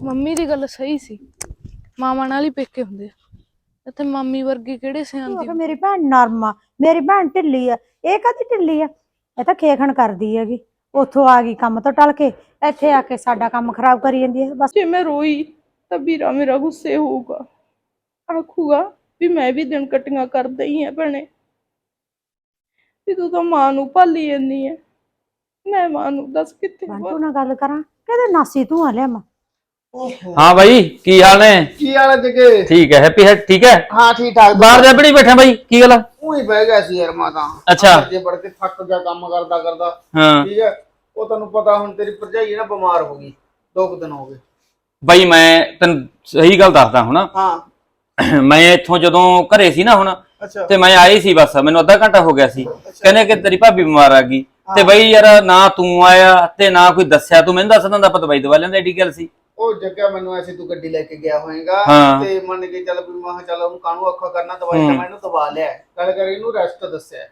Mummy ਦੀ ਗੱਲ ਸਹੀ ਸੀ। ਮਾਮਾ ਨਾਲ ਹੀ ਪੇਕੇ ਹੁੰਦੇ ਆ। ਇੱਥੇ ਮਾਮੀ ਵਰਗੀ ਕਿਹੜੇ ਸਿਆਂਦੀ ਆਖਿਆ ਮੇਰੀ ਭੈਣ ਨਰਮ ਆ ਮੇਰੀ ਭੈਣ ਢਿੱਲੀ ਆ। ਇਹ ਕਾਹਦੀ ਢਿੱਲੀ ਆ? ਇਹ ਤਾਂ ਖੇਖਣ ਕਰਦੀ ਹੈਗੀ। ਉੱਥੋਂ ਆ ਗਈ ਕੰਮ ਤੋਂ ਟਲ ਕੇ ਇੱਥੇ ਆ ਕੇ ਸਾਡਾ ਕੰਮ ਖਰਾਬ ਕਰੀ ਜਾਂਦੀ ਹੈ ਬਸ। ਜੇ ਮੈਂ ਰੋਈ ਤਾਂ ਵੀਰਾ ਮੇਰਾ ਗੁੱਸੇ ਹੋਊਗਾ। ਆਖੂਗਾ ਵੀ ਮੈਂ ਵੀ ਦਿਨ ਕਟੀਆਂ ਕਰਦਾ ਹੀ ਆ ਭੈਣੇ। ਵੀ ਤੂੰ ਤਾਂ ਮਾਂ ਨੂੰ ਭਾਲੀ ਜਾਂਦੀ ਐ ਮੈਂ ਮਾਂ ਨੂੰ ਦੱਸ ਕਿੱਥੇ ਬੰਟੂ ਨਾਲ ਗੱਲ ਕਰਾਂ। ਕਹਿੰਦੇ ਨਾਸੀ ਤੂੰ ਆ ਹਾਂ ਬਾਈ ਕੀ ਹਾਲ ਨੇ? ਕੀ ਹਾਲ ਹੈ ਜਗੇ? ਠੀਕ ਹੈ ਹੈਪੀ ਹੈ ਠੀਕ ਹੈ? ਹਾਂ ਠੀਕ ਠਾਕ। ਬਾਹਰ ਦੇ ਬੜੀ ਬੈਠਾ ਬਾਈ ਕੀ ਗੱਲ ਆ? ਉਹੀ ਬਹਿ ਗਿਆ ਸੀ ਯਾਰ ਮਾਤਾ ਅੱਛਾ। ਜੇ ਬੜ ਕੇ ਥੱਕ ਗਿਆ ਕੰਮ ਕਰਦਾ ਕਰਦਾ। ਹਾਂ। ਠੀਕ ਹੈ ਉਹ ਤੈਨੂੰ ਪਤਾ ਹੁਣ ਤੇਰੀ ਭਰਜਾਈ ਨਾ ਬਿਮਾਰ ਹੋ ਗਈ। ਦੋ ਕੁ ਦਿਨ ਹੋ ਗਏ। ਬਾਈ ਮੈਂ ਤੈਨੂੰ ਸਹੀ ਗੱਲ ਦੱਸਦਾ ਹੁਣ। ਹਾਂ। ਮੈਂ ਇੱਥੋਂ ਜਦੋਂ ਘਰੇ ਸੀ ਨਾ ਹੁਣ ਅੱਛਾ। ਤੇ ਮੈਂ ਆਈ ਸੀ ਬਸ ਮੈਨੂੰ ਅੱਧਾ ਘੰਟਾ ਹੋ ਗਿਆ ਸੀ। ਕਹਿੰਦੇ ਕਿ ਤੇਰੀ ਭਾਬੀ ਬਿਮਾਰ ਆ ਗਈ। ਤੇ ਬਈ ਯਾਰ ਨਾ ਤੂੰ ਆਇਆ ਤੇ ਨਾ ਕੋਈ ਦੱਸਿਆ। ਤੂੰ ਮੈਨੂੰ ਦੱਸ ਦਿੰਦਾ ਆਪਾਂ ਦਵਾਈ ਦਵਾ ਲੈਂਦੇ ਏਡੀ ਗੱਲ ਸੀ। ਉਹ ਜੱਗਾ ਮੈਨੂੰ ਐਸੀ ਤੂੰ ਗੱਡੀ ਲੈ ਕੇ ਗਿਆ ਹੋਏਗਾ ਹਾਂ। ਤੇ ਮੰਨ ਕੇ ਚੱਲ ਵੀ ਮੈਂ ਕਿਹਾ ਚੱਲ ਉਹਨੂੰ ਕਾਹਨੂੰ ਔਖਾ ਕਰਨਾ ਦਵਾਈ ਤਾਂ ਹੂੰ। ਮੈਂ ਇਹਨੂੰ ਦਵਾ ਲਿਆ। ਗੱਲ ਕਰ ਇਹਨੂੰ ਰੈਸਟ ਦੱਸਿਆ।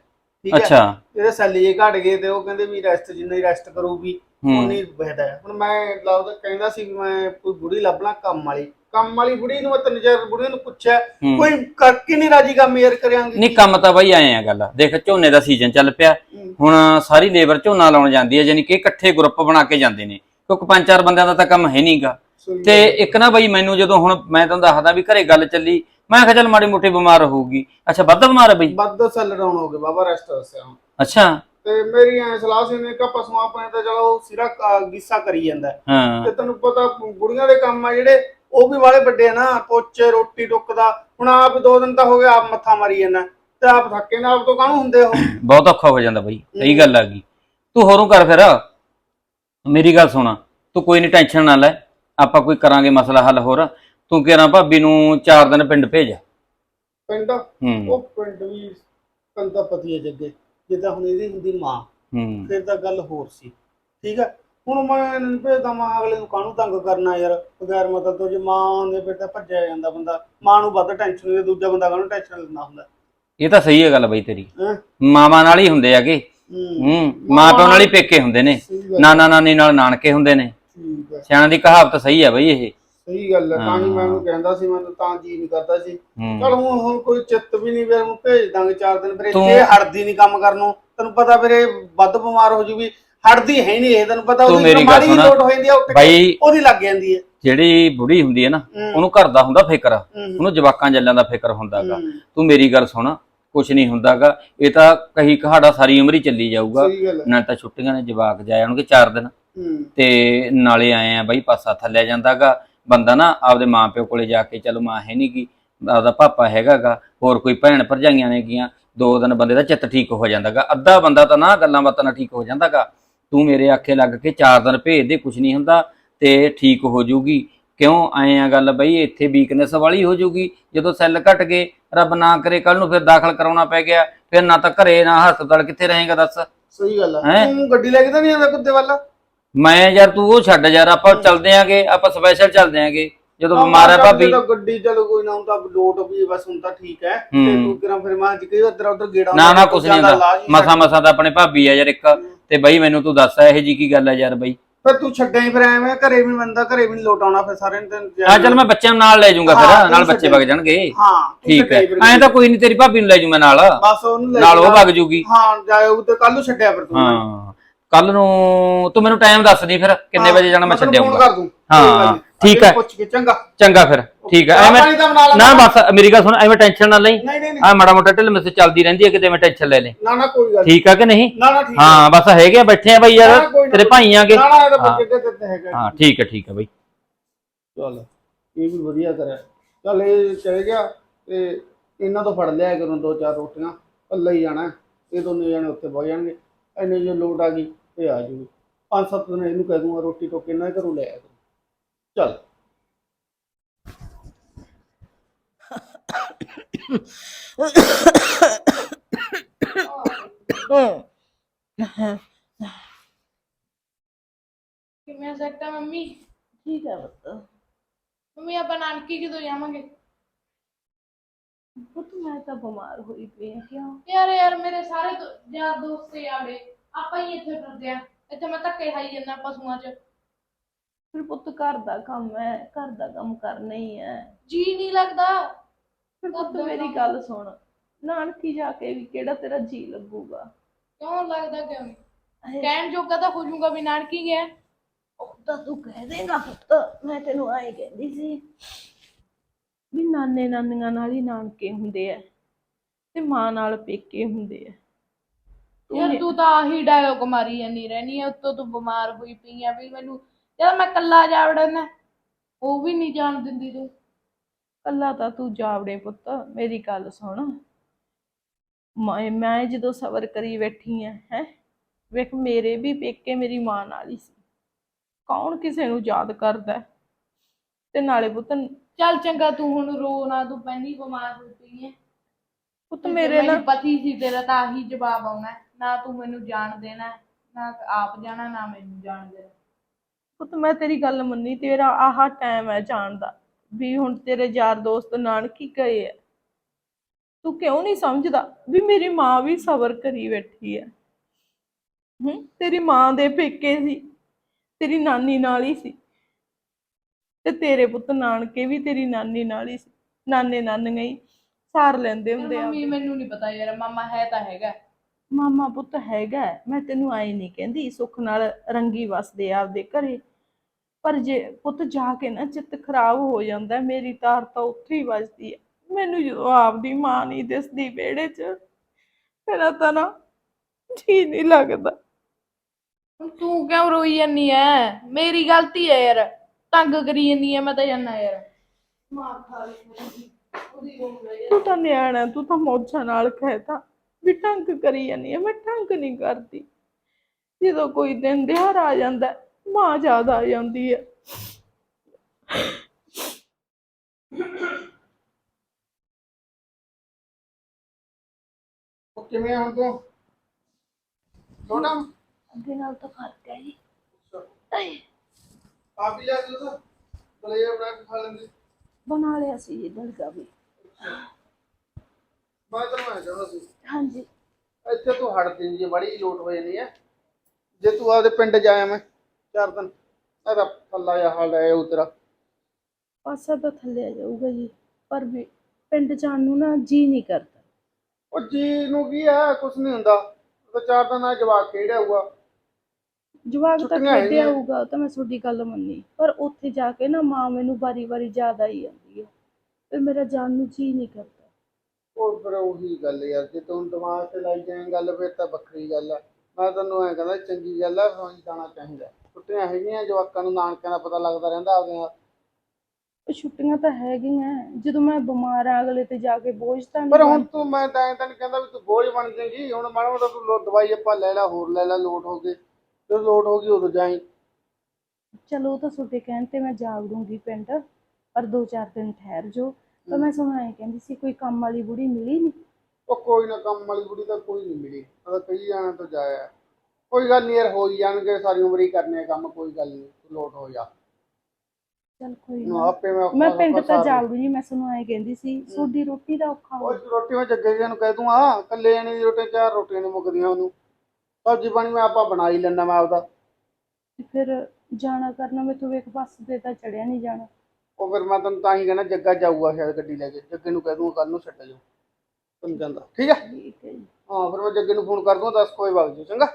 ਠੀਕ ਹੈ? ਅੱਛਾ। ਇਹਦੇ ਸੈੱਲ ਜੇ ਘਟ ਗਏ ਤੇ ਉਹ ਕਹਿੰਦੇ ਵੀ ਰੈਸਟ ਜਿੰਨਾ ਹੀ ਰੈਸਟ ਕਰੂਗੀ ਹੂੰ। ਉਨੀ ਹੈ। ਹੁਣ ਮੈਂ ਲੱਗਦਾ ਕਹਿੰਦਾ ਸੀ ਵੀ ਮੈਂ ਕੋਈ ਬੁੜੀ ਲੱਭਣਾ ਕੰਮ ਵਾਲੀ। ਕੰਮ ਵਾਲੀ ਬੁੜੀ ਨੂੰ ਮੈਂ ਤਿੰਨ ਚਾਰ ਬੁੜੀਆਂ ਨੂੰ ਪੁੱਛਿਆ ਹੂੰ। ਕੋਈ ਕਰਕੇ ਨਹੀਂ ਰਾਜੀ ਕੰਮ ਯਾਰ ਕਰਿਆਂਗੇ? ਨਹੀਂ ਕੰਮ ਤਾਂ ਬਾਈ ਆਏ ਆ ਗੱਲ। ਦੇਖ ਝੋਨੇ ਦਾ ਸੀਜ਼ਨ ਚੱਲ ਪਿਆ। ਹੁਣ ਸਾਰੀ ਲੇਬਰ ਝੋਨਾ ਲਾਉਣ ਜਾਂਦੀ ਹੈ ਯਾਨੀ ਕਿ ਇਕੱਠੇ ਗਰੁੱਪ ਬਣਾ ਕੇ ਜਾਂਦੇ ਨੇ। ਕਿਉਂਕਿ ਪੰਜ ਚਾਰ ਬੰਦਿਆਂ ਦਾ ਤਾਂ ਕੰਮ ਹੈ ਨਹੀਂਗਾ ਤੇ ਇੱਕ ਨਾ ਬਾਈ ਮੈਨੂੰ ਜਦੋਂ ਹੁਣ ਮੈਂ ਤੁਹਾਨੂੰ ਦੱਸਦਾ ਵੀ ਘਰੇ ਗੱਲ ਚੱਲੀ ਮੈਂ ਕਿਹਾ ਚੱਲ ਮਾੜੀ ਮੋਟੀ ਬਿਮਾਰ ਹੋਊਗੀ। ਅੱਛਾ ਵੱਧ ਬਿਮਾਰ ਹੈ ਬਈ? ਬੱਦ ਸੈੱਲ ਡਾਊਨ ਹੋ ਗਏ ਬਾਬਾ ਰੈਸਟ ਦੱਸਿਆ ਹੁਣ। ਅੱਛਾ। ਤੇ ਮੇਰੀ ਐ ਸਲਾਹ ਸੀ ਨੇ ਕਿ ਪਸ਼ੂਆਂ ਆਪਣੇ ਤਾਂ ਚਲੋ ਸਿਰਾ ਗਿੱਸਾ ਕਰੀ ਜਾਂਦਾ ਹੈ। ਤੇ ਤੈਨੂੰ ਪਤਾ ਬੁੜੀਆਂ ਦੇ ਕੰਮ ਆ ਜਿਹੜੇ ਉਹ ਵੀ ਵਾਲੇ ਵੱਡੇ ਆ ਨਾ ਪੋਚੇ ਰੋਟੀ ਟੁੱਕਦਾ। ਹੁਣ ਆਪ ਦੋ ਦਿਨ ਤਾਂ ਹੋ ਗਏ ਆਪ ਮੱਥਾ ਮਾਰੀ ਜਾਂਦਾ। ਤੇ ਆਪ ਥੱਕੇ ਨਾ ਆਪ ਤੋਂ ਕਾਹਨੂੰ ਹੁੰਦੇ ਹੋ ਬਹੁਤ ਔਖਾ ਹੋ ਜਾਂਦਾ ਬਈ। ਸਹੀ ਗੱਲ ਆ ਗਈ। ਤੂੰ ਹੋਰੋਂ ਕਰ ਫਿਰ। ਮੇਰੀ ਗੱਲ ਸੁਣਾ ਤੂੰ ਕੋਈ ਨਹੀਂ ਟੈਨਸ਼ਨ ਨਾ ਲੈ ਆਪਾਂ ਕੋਈ ਕਰਾਂਗੇ ਮਸਲਾ ਹੱਲ ਹੋਰ। ਤੂੰ ਕਹਿਣਾ ਭਾਬੀ ਨੂੰ ਚਾਰ ਦਿਨ ਪਿੰਡ ਭੇਜ। ਪਿੰਡ? ਹੂੰ। ਉਹ ਪਿੰਡ ਵੀ ਕੰਦਾ ਪਤੀ ਹੈ ਜੱਗੇ ਜਿੱਦਾਂ ਹੁਣ ਇਹਦੀ ਹੁੰਦੀ ਮਾਂ ਹੂੰ। ਫਿਰ ਤਾਂ ਗੱਲ ਹੋਰ ਸੀ। ਠੀਕ ਹੈ? ਹੁਣ ਮੈਂ ਇਹਨੂੰ ਭੇਜਦਾ ਮਾਂ ਅਗਲੇ ਨੂੰ ਕਾਹਨੂੰ ਤੰਗ ਕਰਨਾ ਯਾਰ? ਬਗੈਰ ਮਤਲਬ ਤੋਂ ਜੇ ਮਾਂ ਹੁੰਦੇ ਫਿਰ ਤਾਂ ਭੱਜਿਆ ਜਾਂਦਾ ਬੰਦਾ। ਮਾਂ ਨੂੰ ਵੱਧ ਟੈਨਸ਼ਨ ਹੁੰਦੀ ਦੂਜਾ ਬੰਦਾ ਕਾਹਨੂੰ ਟੈਨਸ਼ਨ ਲੈਂਦਾ ਹੁੰਦਾ? ਇਹ ਤਾਂ ਸਹੀ ਹੈ ਗੱਲ ਬਈ ਤੇਰੀ। ਹੈਂ? ਮਾਵਾਂ ਨਾਲ ਹੀ ਹੁੰਦੇ ਆਗੇ ਹੂੰ ਮਾਂ ਪਿਓ ਨਾਲ ਹੀ ਪੇਕੇ ਹੁੰਦੇ ਨੇ। ਨਾਨਾ ਨਾਨੀ ਨਾਲ ਨਾਨਕੇ ਹੁੰਦੇ ਨੇ। ਠੀਕ ਹੈ ਸਿਆਣਾ ਦੀ ਕਹਾਵਤ ਸਹੀ ਹੈ ਬਈ ਇਹ। ਸਹੀ ਗੱਲ ਹੈ ਤਾਂ ਹੀ ਮੈਂ। ਉਹਨੂੰ ਕਹਿੰਦਾ ਸੀ ਮੈਨੂੰ ਤਾਂ ਜੀ ਨਹੀਂ ਕਰਦਾ ਸੀ। ਚਲ ਹੁਣ ਹੁਣ ਕੋਈ ਚਿੱਤ ਵੀ ਨਹੀਂ ਫਿਰ ਉਹਨੂੰ ਭੇਜ ਦਾਂਗੇ ਚਾਰ ਦਿਨ ਫਿਰ ਇੱਥੇ ਹਟਦੀ ਨਹੀਂ ਕੰਮ ਕਰਨ ਨੂੰ। ਤੈਨੂੰ ਪਤਾ ਫਿਰ ਇਹ ਵੱਧ ਬਿਮਾਰ ਹੋ ਜੂਗੀ। ਹਟਦੀ ਹੈ ਨਹੀਂ ਇਹ ਤੈਨੂੰ ਪਤਾ ਉਹਦੀ ਬਿਮਾਰੀ ਸੁਣ। ਲੋਟ ਹੋ ਜਾਂਦੀ ਆ ਉਹਦੀ ਲੱਗ ਜਾਂਦੀ ਹੈ ਜਿਹੜੀ ਬੁੜੀ ਹੁੰਦੀ ਹੈ ਨਾ। ਉਹਨੂੰ ਘਰ ਦਾ ਹੁੰਦਾ ਫਿਕਰ। ਉਹਨੂੰ ਜਵਾਕਾਂ ਜੱਲਾਂ ਦਾ ਫਿਕਰ ਹੁੰਦਾਗਾ। ਤੂੰ ਮੇਰੀ ਗੱਲ ਸੁਣ। ਕੁਛ ਨਹੀਂ ਹੁੰਦਾਗਾ। ਇਹ ਤਾਂ ਕਹੀ ਕਹਾੜਾ ਸਾਰੀ ਉਮਰ ਹੀ ਚੱਲੀ ਜਾਊਗਾ। ਸਹੀ ਗੱਲ ਹੈ। ਨਾ ਤਾਂ ਛੁੱਟੀਆਂ ਨੇ ਜਵਾਕ ਜਾਏ ਆਉਣਗੇ 4 ਦਿਨ। ਹੂੰ। ਤੇ ਨਾਲੇ ਆਏ ਆ ਬਈ ਪਾਸਾ ਥੱਲੇ ਜਾਂਦਾਗਾ। ਬੰਦਾ ਨਾ ਆਪਦੇ ਮਾਪਿਓ ਕੋਲੇ ਜਾ ਕੇ ਚਲੋ ਮਾਂ ਹੈ ਨਹੀਂ ਗੀ ਆਪਦਾ ਪਾਪਾ ਹੈਗਾਗਾ। ਹੋਰ ਕੋਈ ਭੈਣ ਭਰਜਾਈਆਂ ਨੇ ਗੀਆਂ ਦੋ ਦਿਨ ਬੰਦੇ ਦਾ ਚਿੱਤ ਠੀਕ ਹੋ ਜਾਂਦਾਗਾ। ਅੱਧਾ ਬੰਦਾ ਤਾਂ ਨਾ ਗੱਲਾਂ ਬਾਤਾਂ ਨਾਲ ਠੀਕ ਹੋ ਜਾਂਦਾਗਾ। ਤੂੰ ਮੇਰੇ ਆਖੇ ਲੱਗ ਕੇ 4 ਦਿਨ ਭੇਜ ਦੇ ਕੁਛ ਨਹੀਂ ਹੁੰਦਾ ਤੇ ਠੀਕ ਹੋ ਜਾਊਗੀ। ਕਿਉਂ ਆਏ ਆ ਗੱਲ ਬਈ? ਇੱਥੇ ਵੀਕਨੈਸ ਵਾਲੀ ਹੋ ਜਾਊਗੀ। ਜਦੋਂ ਸੈੱਲ ਘਟ ਗਏ ਰੱਬ ਨਾ ਕਰੇ ਕੱਲ ਨੂੰ ਫਿਰ ਦਾਖਲ ਕਰਾਉਣਾ ਪੈ ਗਿਆ। ਫਿਰ ਨਾ ਤਾਂ ਘਰੇ ਨਾ ਹਸਪਤਾਲ। ਕਿੱਥੇ ਰਹੇਗਾ ਦੱਸ? ਸਹੀ ਗੱਲ ਹੈ? ਤੂੰ ਗੱਡੀ ਲੈ ਕੇ ਤਾਂ ਨਹੀਂ ਆਉਂਦਾ ਕੁੱਤੇ ਵੱਲ? ਮੈਂ ਯਾਰ ਤੂੰ ਉਹ ਛੱਡ ਯਾਰ। ਆਪਾਂ ਚੱਲਦੇ ਆਂਗੇ। ਆਪਾਂ ਸਪੈਸ਼ਲ ਚੱਲਦੇ ਆਂਗੇ। ਜਦੋਂ ਬਿਮਾਰ ਹੈ ਭਾਬੀ। ਤਾਂ ਗੱਡੀ ਚਲੋ ਕੋਈ ਨਾ ਹੁੰਦਾ ਲੋਟ ਵੀ ਬਸ ਹੁਣ ਤਾਂ ਠੀਕ ਹੈ। ਤੇ। ਤੂੰ ਕਿਰਾਂ ਫਿਰ ਮਾਂ ਜੀ ਕਈ ਵਾਰ ਉਧਰ ਗੇੜਾ ਨਾ ਨਾ ਕੁਛ ਨਹੀਂ ਹੁੰਦਾ। ਮਸਾ ਮਸਾ ਤਾਂ ਆਪਣੇ ਭਾਬੀ ਆ ਯਾਰ ਇੱਕ। ਤੇ ਬਈ ਮੈਨੂੰ ਤੂੰ ਦੱਸ ਇਹ ਜੀ ਕੀ ਗੱਲ ਹੈ ਯਾਰ ਬਈ? ਫਿਰ ਤੂੰ ਛੱਡਿਆ ਹੀ ਫਿਰ ਐਵੇਂ ਘਰੇ ਵੀ ਬੰਦਾ ਘਰੇ ਵੀ ਨੀ ਲੋਟ ਆਉਣਾ ਫਿਰ ਸਾਰੇ ਦਿਨ ਆ ਚੱਲ ਮੈਂ ਬੱਚਿਆਂ ਨੂੰ ਨਾਲ ਲੈ ਜਾਊਂਗਾ ਹਾਂ, ਫਿਰ ਨਾਲ ਬੱਚੇ ਛੱਡਿਆ। ਵਗ ਜਾਣਗੇ। ਹਾਂ ਤੂੰ ਠੀਕ ਛੱਡਿਆ ਹੈ। ਫਿਰ ਐਂ ਤਾਂ ਕੋਈ ਨਹੀਂ ਤੇਰੀ ਭਾਬੀ ਨੂੰ ਲੈ ਜੂ ਮੈਂ ਨਾਲ। ਬਸ ਉਹਨੂੰ ਲੈ ਨਾਲ ਉਹ ਜਾਣਾ। ਵਗ ਜੂਗੀ ਹਾਂ ਜਾਇਓ ਤੇ ਕੱਲ ਨੂੰ ਛੱਡਿਆ ਫਿਰ ਤੂੰ। ਹਾਂ ਕੱਲ ਨੂੰ ਤੂੰ ਮੈਨੂੰ ਟਾਈਮ ਦੱਸ ਦੀ ਫਿਰ ਕਿੰਨੇ ਵਜੇ ਜਾਣਾ ਮੈਂ ਤੈਨੂੰ ਛੱਡ ਫੋਨ ਆਊਂਗਾ ਹਾਂ। ਠੀਕ। ਪੁੱਛ ਕੇ ਚੰਗਾ। ਚੰਗਾ ਫਿਰ। ਠੀਕ ਹੈ ਐਵੇਂ ਪਾਣੀ ਤਾਂ ਬਣਾ ਲਾ ਨਾ। ਬਸ ਮੇਰੀ ਗੱਲ ਸੁਣ ਐਵੇਂ ਟੈਨਸ਼ਨ ਨਾ ਲਈ। ਨਹੀਂ ਨਹੀਂ ਨਹੀਂ। ਆ ਮਾੜਾ ਮੋਟਾ ਢਿੱਲ ਮਿਸ ਚੱਲਦੀ ਰਹਿੰਦੀ ਹੈ ਕਿਤੇ ਮੈਂ ਟੈਨਸ਼ਨ ਲੈ ਲੈ। ਨਾ ਨਾ ਕੋਈ ਗੱਲ ਨੀ। ਠੀਕ ਆ ਕਿ ਨਹੀਂ? ਨਾ ਨਾ ਠੀਕ ਹੈ। ਹਾਂ ਬਸ ਹੈਗੇ ਆ, ਬੈਠੇ ਆ ਬਈ ਨਾ, ਯਾਰ ਕੋਈ ਨਾ, ਤੇਰੇ ਭਾਈ ਆਗੇ। ਨਾ ਨਾ ਇਹਦਾ ਹਾਂ। ਬੱਚੇ ਤੇ ਤੇ ਹੈਗਾ। ਹਾਂ ਠੀਕ ਹੈ ਠੀਕ ਹੈ ਬਈ। ਚੱਲ ਇਹ ਵੀ ਵਧੀਆ ਕਰਿਆ। ਚੱਲ ਇਹ ਚਲੇ ਗਿਆ ਤੇ ਇਹਨਾਂ ਤੋਂ ਫੜ ਲਿਆ ਕਰੂੰ ਦੋ ਚਾਰ ਰੋਟੀਆਂ। ਪੱਲੇ ਹੀ ਜਾਣਾ ਇਹ ਦੋਨੇ ਜਾਣੇ ਉੱਥੇ ਬਹਿ ਜਾਣਗੇ। ਐਨੇ ਜੇ ਲੋਟ ਆ ਗਈ ਤੇ ਆ ਜੂਗੀ। ਪੰਜ ਸੱਤ ਦਿਨ ਇਹਨੂੰ ਕਹਿ ਦੂੰਗਾ ਰੋਟੀ ਟੋਕੇ ਦੇ ਘਰੋਂ ਲੈ ਆ ਕਰੂੰ ਚੱਲ। ਕਿਵੇਂ ਸੈੱਟ ਆ ਮੰਮੀ? ਠੀਕ ਹੈ ਬੱਤ ਮੰਮੀ ਆਪਾਂ ਨਾਨਕੀ ਕਿਦੋਂ ਜਾਵਾਂਗੇ? ਪੁੱਤ ਮੈਂ ਤਾਂ ਬਿਮਾਰ ਹੋਈ ਪਈ ਕਿਉਂ? ਯਾਰ ਯਾਰ ਮੇਰੇ ਸਾਰੇ ਦੋ- ਯਾਰ ਦੋਸਤ ਤੇ ਆੜੇ ਆਪਾਂ ਹੀ ਇੱਥੇ ਫਿਰਦੇ ਆ। ਇੱਥੇ ਮੈਂ ਧੱਕੇ ਖਾਈ ਜਾਂਦਾ ਪਸ਼ੂਆਂ 'ਚ। ਫਿਰ ਪੁੱਤ ਘਰ ਦਾ ਕੰਮ ਹੈ। ਘਰ ਦਾ ਕੰਮ ਕਰਨਾ ਹੀ ਹੈ। ਜੀ ਨਹੀਂ ਲੱਗਦਾ। ਫਿਰ ਪੁੱਤ ਮੇਰੀ ਗੱਲ ਸੁਣ। ਨਾਨਕੀ ਜਾ ਕੇ ਵੀ ਕਿਹੜਾ ਤੇਰਾ ਜੀ ਲੱਗੂਗਾ? ਕਿਉਂ ਲੱਗਦਾ ਕਿਉਂ ਕਹਿਣ ਜੋਗਾ ਤਾਂ ਹੋ ਜਾਊਗਾ ਵੀ ਨਾਨਕੀ ਗਿਆ। ਉਹ ਤਾਂ ਤੂੰ ਕਹਿ ਦੇਗਾ ਪੁੱਤ ਮੈਂ ਤੈਨੂੰ ਆਏ ਕਹਿੰਦੀ ਸੀ ਵੀ ਨਾਨੇ ਨਾਨੀਆਂ ਨਾਲ ਹੀ ਨਾਨਕੇ ਹੁੰਦੇ ਆ ਤੇ ਮਾਂ ਨਾਲ ਪੇਕੇ ਹੁੰਦੇ ਤੂੰ ਯਾਰ ਤੂੰ ਤਾਂ ਆਹੀ ਡਾਇਲੋਗ ਮਾਰੀ ਜਾਂਦੀ ਰਹਿਣੀ ਆ ਉੱਤੋਂ ਤੂੰ ਬਿਮਾਰ ਹੋਈ ਪਈ ਆ ਵੀ ਮੈਨੂੰ ਯਾਰ ਮੈਂ ਕੱਲਾ ਜਾ ਵੜਨਾ ਉਹ ਵੀ ਨਹੀਂ ਜਾਣ ਦਿੰਦੀ ਤੂੰ। ਕੱਲਾ ਤਾਂ ਤੂੰ ਜਾਵੜੇ ਪੁੱਤ ਮੇਰੀ ਗੱਲ ਸੁਣ। ਮੈਂ ਮੈਂ ਜਦੋਂ ਸਬਰ ਕਰੀ ਬੈਠੀ ਆ ਹੈ ਵੇਖ ਮੇਰੇ ਵੀ ਪੇਕੇ ਮੇਰੀ ਮਾਂ ਨਾਲ ਹੀ ਸੀ। ਕੌਣ ਕਿਸੇ ਨੂੰ ਯਾਦ ਕਰਦਾ? ਹੈ? ਤੇ ਨਾਲੇ ਪੁੱਤ ਚੱਲ ਚੰਗਾ ਤੂੰ ਹੁਣ ਰੋ ਨਾ ਤੂੰ ਪਹਿਲੀ ਬਿਮਾਰ ਹੋਈ ਪਈ ਐ ਪੁੱਤ ਮੇਰੇ ਨਾਲ ਪਤੀ ਸੀ ਤੇਰਾ ਤਾਂ ਆਹੀ ਜਵਾਬ ਆਉਣਾ। ਹੈ। ਨਾ ਤੂੰ ਮੈਨੂੰ ਜਾਣ ਦੇਣਾ ਹੈ, ਨਾ ਆਪ ਜਾਣਾ ਨਾ ਮੈਨੂੰ ਜਾਣ ਦੇਣਾ। ਪੁੱਤ ਮੈਂ ਤੇਰੀ ਗੱਲ ਮੰਨੀ ਤੇਰਾ ਆਹ ਟਾਈਮ ਹੈ ਜਾਣ ਦਾ। ਵੀ ਹੁਣ ਤੇਰੇ ਯਾਰ ਦੋਸਤ ਨਾਨਕੀ ਗਏ ਆ। ਤੂੰ ਕਿਉਂ ਨਹੀਂ ਸਮਝਦਾ ਵੀ ਮੇਰੀ ਮਾਂ ਵੀ ਸਬਰ ਕਰੀ ਬੈਠੀ ਹੈ ਹੂੰ ਤੇਰੀ ਮਾਂ ਦੇ ਪੇਕੇ ਸੀ ਤੇਰੀ ਨਾਨੀ ਨਾਲ ਹੀ ਸੀ। ਤੇ ਤੇਰੇ ਪੁੱਤ ਨਾਨਕੇ ਵੀ ਤੇਰੀ ਨਾਨੀ ਨਾਲ ਹੀ ਸੀ। ਨਾਨੇ ਨਾਨੀਆਂ ਹੀ ਸਾਰ ਲੈਂਦੇ ਹੁੰਦੇ ਆ ਮੰਮੀ ਮੈਨੂੰ ਨਹੀਂ ਪਤਾ ਯਾਰ ਮਾਮਾ ਹੈ ਤਾਂ ਹੈਗਾ। ਮਾਮਾ ਪੁੱਤ ਹੈਗਾ ਮੈਂ ਤੈਨੂੰ ਆਈ ਨਹੀਂ ਕਹਿੰਦੀ ਸੁੱਖ ਨਾਲ ਰੰਗੀ ਵਸਦੇ ਆ ਆਪਦੇ ਘਰੇ। ਪਰ ਜੇ ਪੁੱਤ ਜਾ ਕੇ ਨਾ ਚਿੱਤ ਖਰਾਬ ਹੋ ਜਾਂਦਾ ਮੇਰੀ ਤਾਰ ਤਾਂ ਉੱਥੇ ਹੀ ਵੱਜਦੀ ਹੈ। ਮੈਨੂੰ ਜਦੋਂ ਆਪਦੀ ਮਾਂ ਨਹੀਂ ਦਿਸਦੀ ਵਿਹੜੇ 'ਚ ਮੇਰਾ ਤਾਂ ਨਾ ਜੀ ਨਹੀਂ ਲੱਗਦਾ। ਹੁਣ ਤੂੰ ਕਿਉਂ ਰੋਈ ਜਾਨੀ ਐ? ਮੇਰੀ ਗਲਤੀ ਐ ਯਾਰ। ਤੰਗ ਕਰੀ ਜਾਨੀ ਐ ਮੈਂ ਤਾਂ ਜਾਨਾ ਯਾਰ। ਮਾਰ ਖਾ ਲਈ ਉਹਦੀ ਰੋਣ ਲਈ ਤੂੰ ਤਾਂ ਨਿਆਣਾ ਤੂੰ ਤਾਂ ਮੌਜਾਂ ਨਾਲ ਕਹਿਤਾ ਵੀ ਢੰਗ ਕਰੀ ਜਾਂਦੀ ਹੈ ਮੈਂ ਢੰਗ ਨਹੀਂ ਕਰਦੀ। ਜਦੋਂ ਕੋਈ ਦਿਨ ਦਿਹਾੜ ਆ ਜਾਂਦਾ ਮਾਂ ਯਾਦ ਆ ਜਾਂਦੀ ਹੈ ਉਹ ਕਿਵੇਂ ਆ ਹੁਣ ਤੂੰ? ਛੋਟਾ ਅੱਗੇ ਨਾਲ ਤਾਂ ਫ਼ਰਕ ਹੈ ਜੀ। ਆਪ ਵੀ ਜਾ ਤੂੰ। ਬਲੇ ਬਣਾ ਕੇ ਖਾ ਲੈਂਦੇ। ਬਣਾ ਲਿਆ ਸੀ ਜੀ ਦਲਗਾ ਵੀ। ਮੈਂ ਤਾਂ ਮੈਂ ਚਾਹੁੰਦਾ ਸੀ। ਹਾਂਜੀ। ਇੱਥੇ ਤੂੰ ਨਹੀਂ ਜੇ ਬੜੀ ਲੋਟ ਹੋ ਜਾਂਦੀ ਹੈ। ਜੇ ਤੂੰ ਆਪਦੇ ਪਿੰਡ ਜਾਇਆ ਮੈਂ ਚਾਰ ਦਿਨ। ਇਹਦਾ ਪੱਲਾ ਜਿਹਾ ਹਾਲ ਹੈ ਉਤਰਾ ਪਾਸਾ ਤਾਂ ਥੱਲੇ ਆ ਜਾਊਗਾ ਜੀ। ਪਰ ਵੀ ਪਿੰਡ ਜਾਣ ਨੂੰ ਨਾ ਜੀ ਨਹੀਂ ਕਰਦਾ। ਉਹ ਜੀ ਨੂੰ ਕੀ ਆ ਕੁਛ ਨਹੀਂ ਹੁੰਦਾ। ਉਹ ਤਾਂ ਚਾਰ ਦਿਨ ਆ ਜਵਾਕ ਖੇਡਿਆ ਹੋਊਗਾ? ਜਵਾਕ ਤਾਂ ਛੁੱਟੀਆਂ ਖੇਡਿਆ ਹੈਗੀਆਂ। ਹੋਊਗਾ ਉਹ ਤਾਂ ਮੈਂ ਤੁਹਾਡੀ ਗੱਲ ਮੰਨੀ। ਪਰ ਉੱਥੇ ਜਾ ਕੇ ਨਾ ਮਾਂ ਮੈਨੂੰ ਵਾਰੀ-ਵਾਰੀ ਜ਼ਿਆਦਾ ਹੀ ਆਉਂਦੀ ਹੈ ਤੇ ਮੇਰਾ ਜਾਣ ਨੂੰ ਜੀ ਨਹੀਂ ਕਰਦਾ। ਉਹ ਫਿਰ ਉਹੀ ਗੱਲ ਯਾਰ ਜੇ ਤੂੰ ਦਿਮਾਗ ਤੇ ਲਾਈ ਜਾਏ ਗੱਲ ਫਿਰ ਤਾਂ ਵੱਖਰੀ ਗੱਲ ਆ ਮੈਂ ਤੈਨੂੰ ਐਂ ਕਹਿੰਦਾ ਚੰਗੀ ਗੱਲ ਆ ਜਾਣਾ ਚਾਹੀਦਾ। ਛੁੱਟੀਆਂ ਹੈਗੀਆਂ ਜਵਾਕਾਂ ਨੂੰ ਨਾਨਕਿਆਂ ਦਾ ਪਤਾ ਲੱਗਦਾ ਰਹਿੰਦਾ ਆਪਦੇ ਨਾਲ ਉਹ ਛੁੱਟੀਆਂ ਤਾਂ ਹੈਗੀਆਂ ਜਦੋਂ ਮੈਂ ਬਿਮਾਰ ਆ ਅਗਲੇ ਤੇ ਜਾ ਕੇ ਬੋਝ ਤਾਂ ਪਰ ਹੁਣ ਤੂੰ ਮੈਂ ਤਾਂ ਐਂ ਤਾਂ ਕਹਿੰਦਾ ਵੀ ਤੂੰ ਬੋਝ ਬਣ ਜਾਏਗੀ ਹੁਣ ਮਾੜਾ ਮੋਟਾ ਤੂੰ ਲੋ- ਦਵਾਈ ਆਪਾਂ ਲੈ ਲੈ ਹੋਰ ਲੈ ਲੈ ਲੋਟ ਹੋ ਗਏ ਜਦੋਂ ਲੋਟ ਹੋ ਗਈ ਉਦੋਂ ਜਾਈ। ਚਲੋ ਉਹ ਤਾਂ ਤੁਹਾਡੇ ਕਹਿਣ ਤੇ ਮੈਂ ਜਾ ਵੜੂੰਗੀ ਪਿੰਡ ਪਰ ਦੋ ਚਾਰ ਦਿਨ ਠਹਿਰ ਜੋ ਪਰ ਮੈਂ ਸੁਣਾਇਆ ਕਹਿੰਦੀ ਸੀ ਕੋਈ ਕੰਮ ਵਾਲੀ ਬੁੜੀ ਮਿਲੀ ਨਹੀਂ ਉਹ ਕੋਈ ਨਾ ਕੰਮ ਵਾਲੀ ਬੁੜੀ ਤਾਂ ਕੋਈ ਨਹੀਂ ਮਿਲੀ। ਉਹ ਤਾਂ ਕਈ ਜਾਣਾ ਤੋਂ ਜਾਇਆ। ਕੋਈ ਗੱਲ ਨਹੀਂ ਯਾਰ ਹੋ ਹੀ ਜਾਣਗੇ ਸਾਰੀ ਉਮਰ ਹੀ ਕਰਨੇ ਆ ਕੰਮ ਕੋਈ ਗੱਲ ਨਹੀਂ ਲੋਟ ਹੋ ਜਾ। ਚਲ ਕੋਈ ਨਾ ਨਾ। ਆਪੇ ਮੈਂ ਮੈਂ ਔਖਾ ਪਿੰਡ ਸੌਖਾ ਤਾਂ ਸਾਰ ਜਾ ਵੜੂੰਗੀ ਮੈਂ ਸੁਣਾਇਆ ਕਹਿੰਦੀ ਸੀ ਤੁਹਾਡੀ ਰੋਟੀ ਦਾ ਔਖਾ ਹੋ ਉਹ ਰੋਟੀ ਮੈਂ ਜੱਗੇ ਜੀ ਨੂੰ ਕਹਿ ਦੂੰ ਆ ਕੱਲੇ ਜਾਣੇ ਦੀ ਰੋਟੀ ਚਾਰ ਰੋਟੀਆਂ ਨਹੀਂ ਮੁੱਕਦੀਆਂ ਉਹਨੂੰ। ਸਬਜ਼ੀ ਪਾਣੀ ਮੈਂ ਆਪਾਂ ਬਣਾ ਹੀ ਲੈਣਾ ਮੈਂ ਆਪਦਾ। ਤੇ ਫਿਰ ਜਾਣਾ ਕਰਨਾ ਮੈਥੋਂ ਵੇਖ ਬੱਸ ਤੇ ਤਾਂ ਚੜਿਆ ਨਹੀਂ ਜਾਣਾ। ਉਹ ਫਿਰ ਮੈਂ ਤੈਨੂੰ ਤਾਂ ਹੀ ਕਹਿਣਾ ਜੱਗਾ ਜਾਊਗਾ ਸ਼ਾਇਦ ਗੱਡੀ ਲੈ ਕੇ। ਜੱਗੇ ਨੂੰ ਕਹਿ ਦੂੰਗਾ ਕੱਲ ਨੂੰ ਛੱਡ ਜਾਓ ਤੈਨੂੰ ਠੀਕ ਹੈ ਜੀ। ਹਾਂ ਫਿਰ ਮੈਂ ਜੱਗੇ ਨੂੰ ਫੋਨ ਕਰ ਦੂੰਗਾ ਦੱਸ ਕੋਈ ਵਗ ਜੀ ਚੰਗਾ।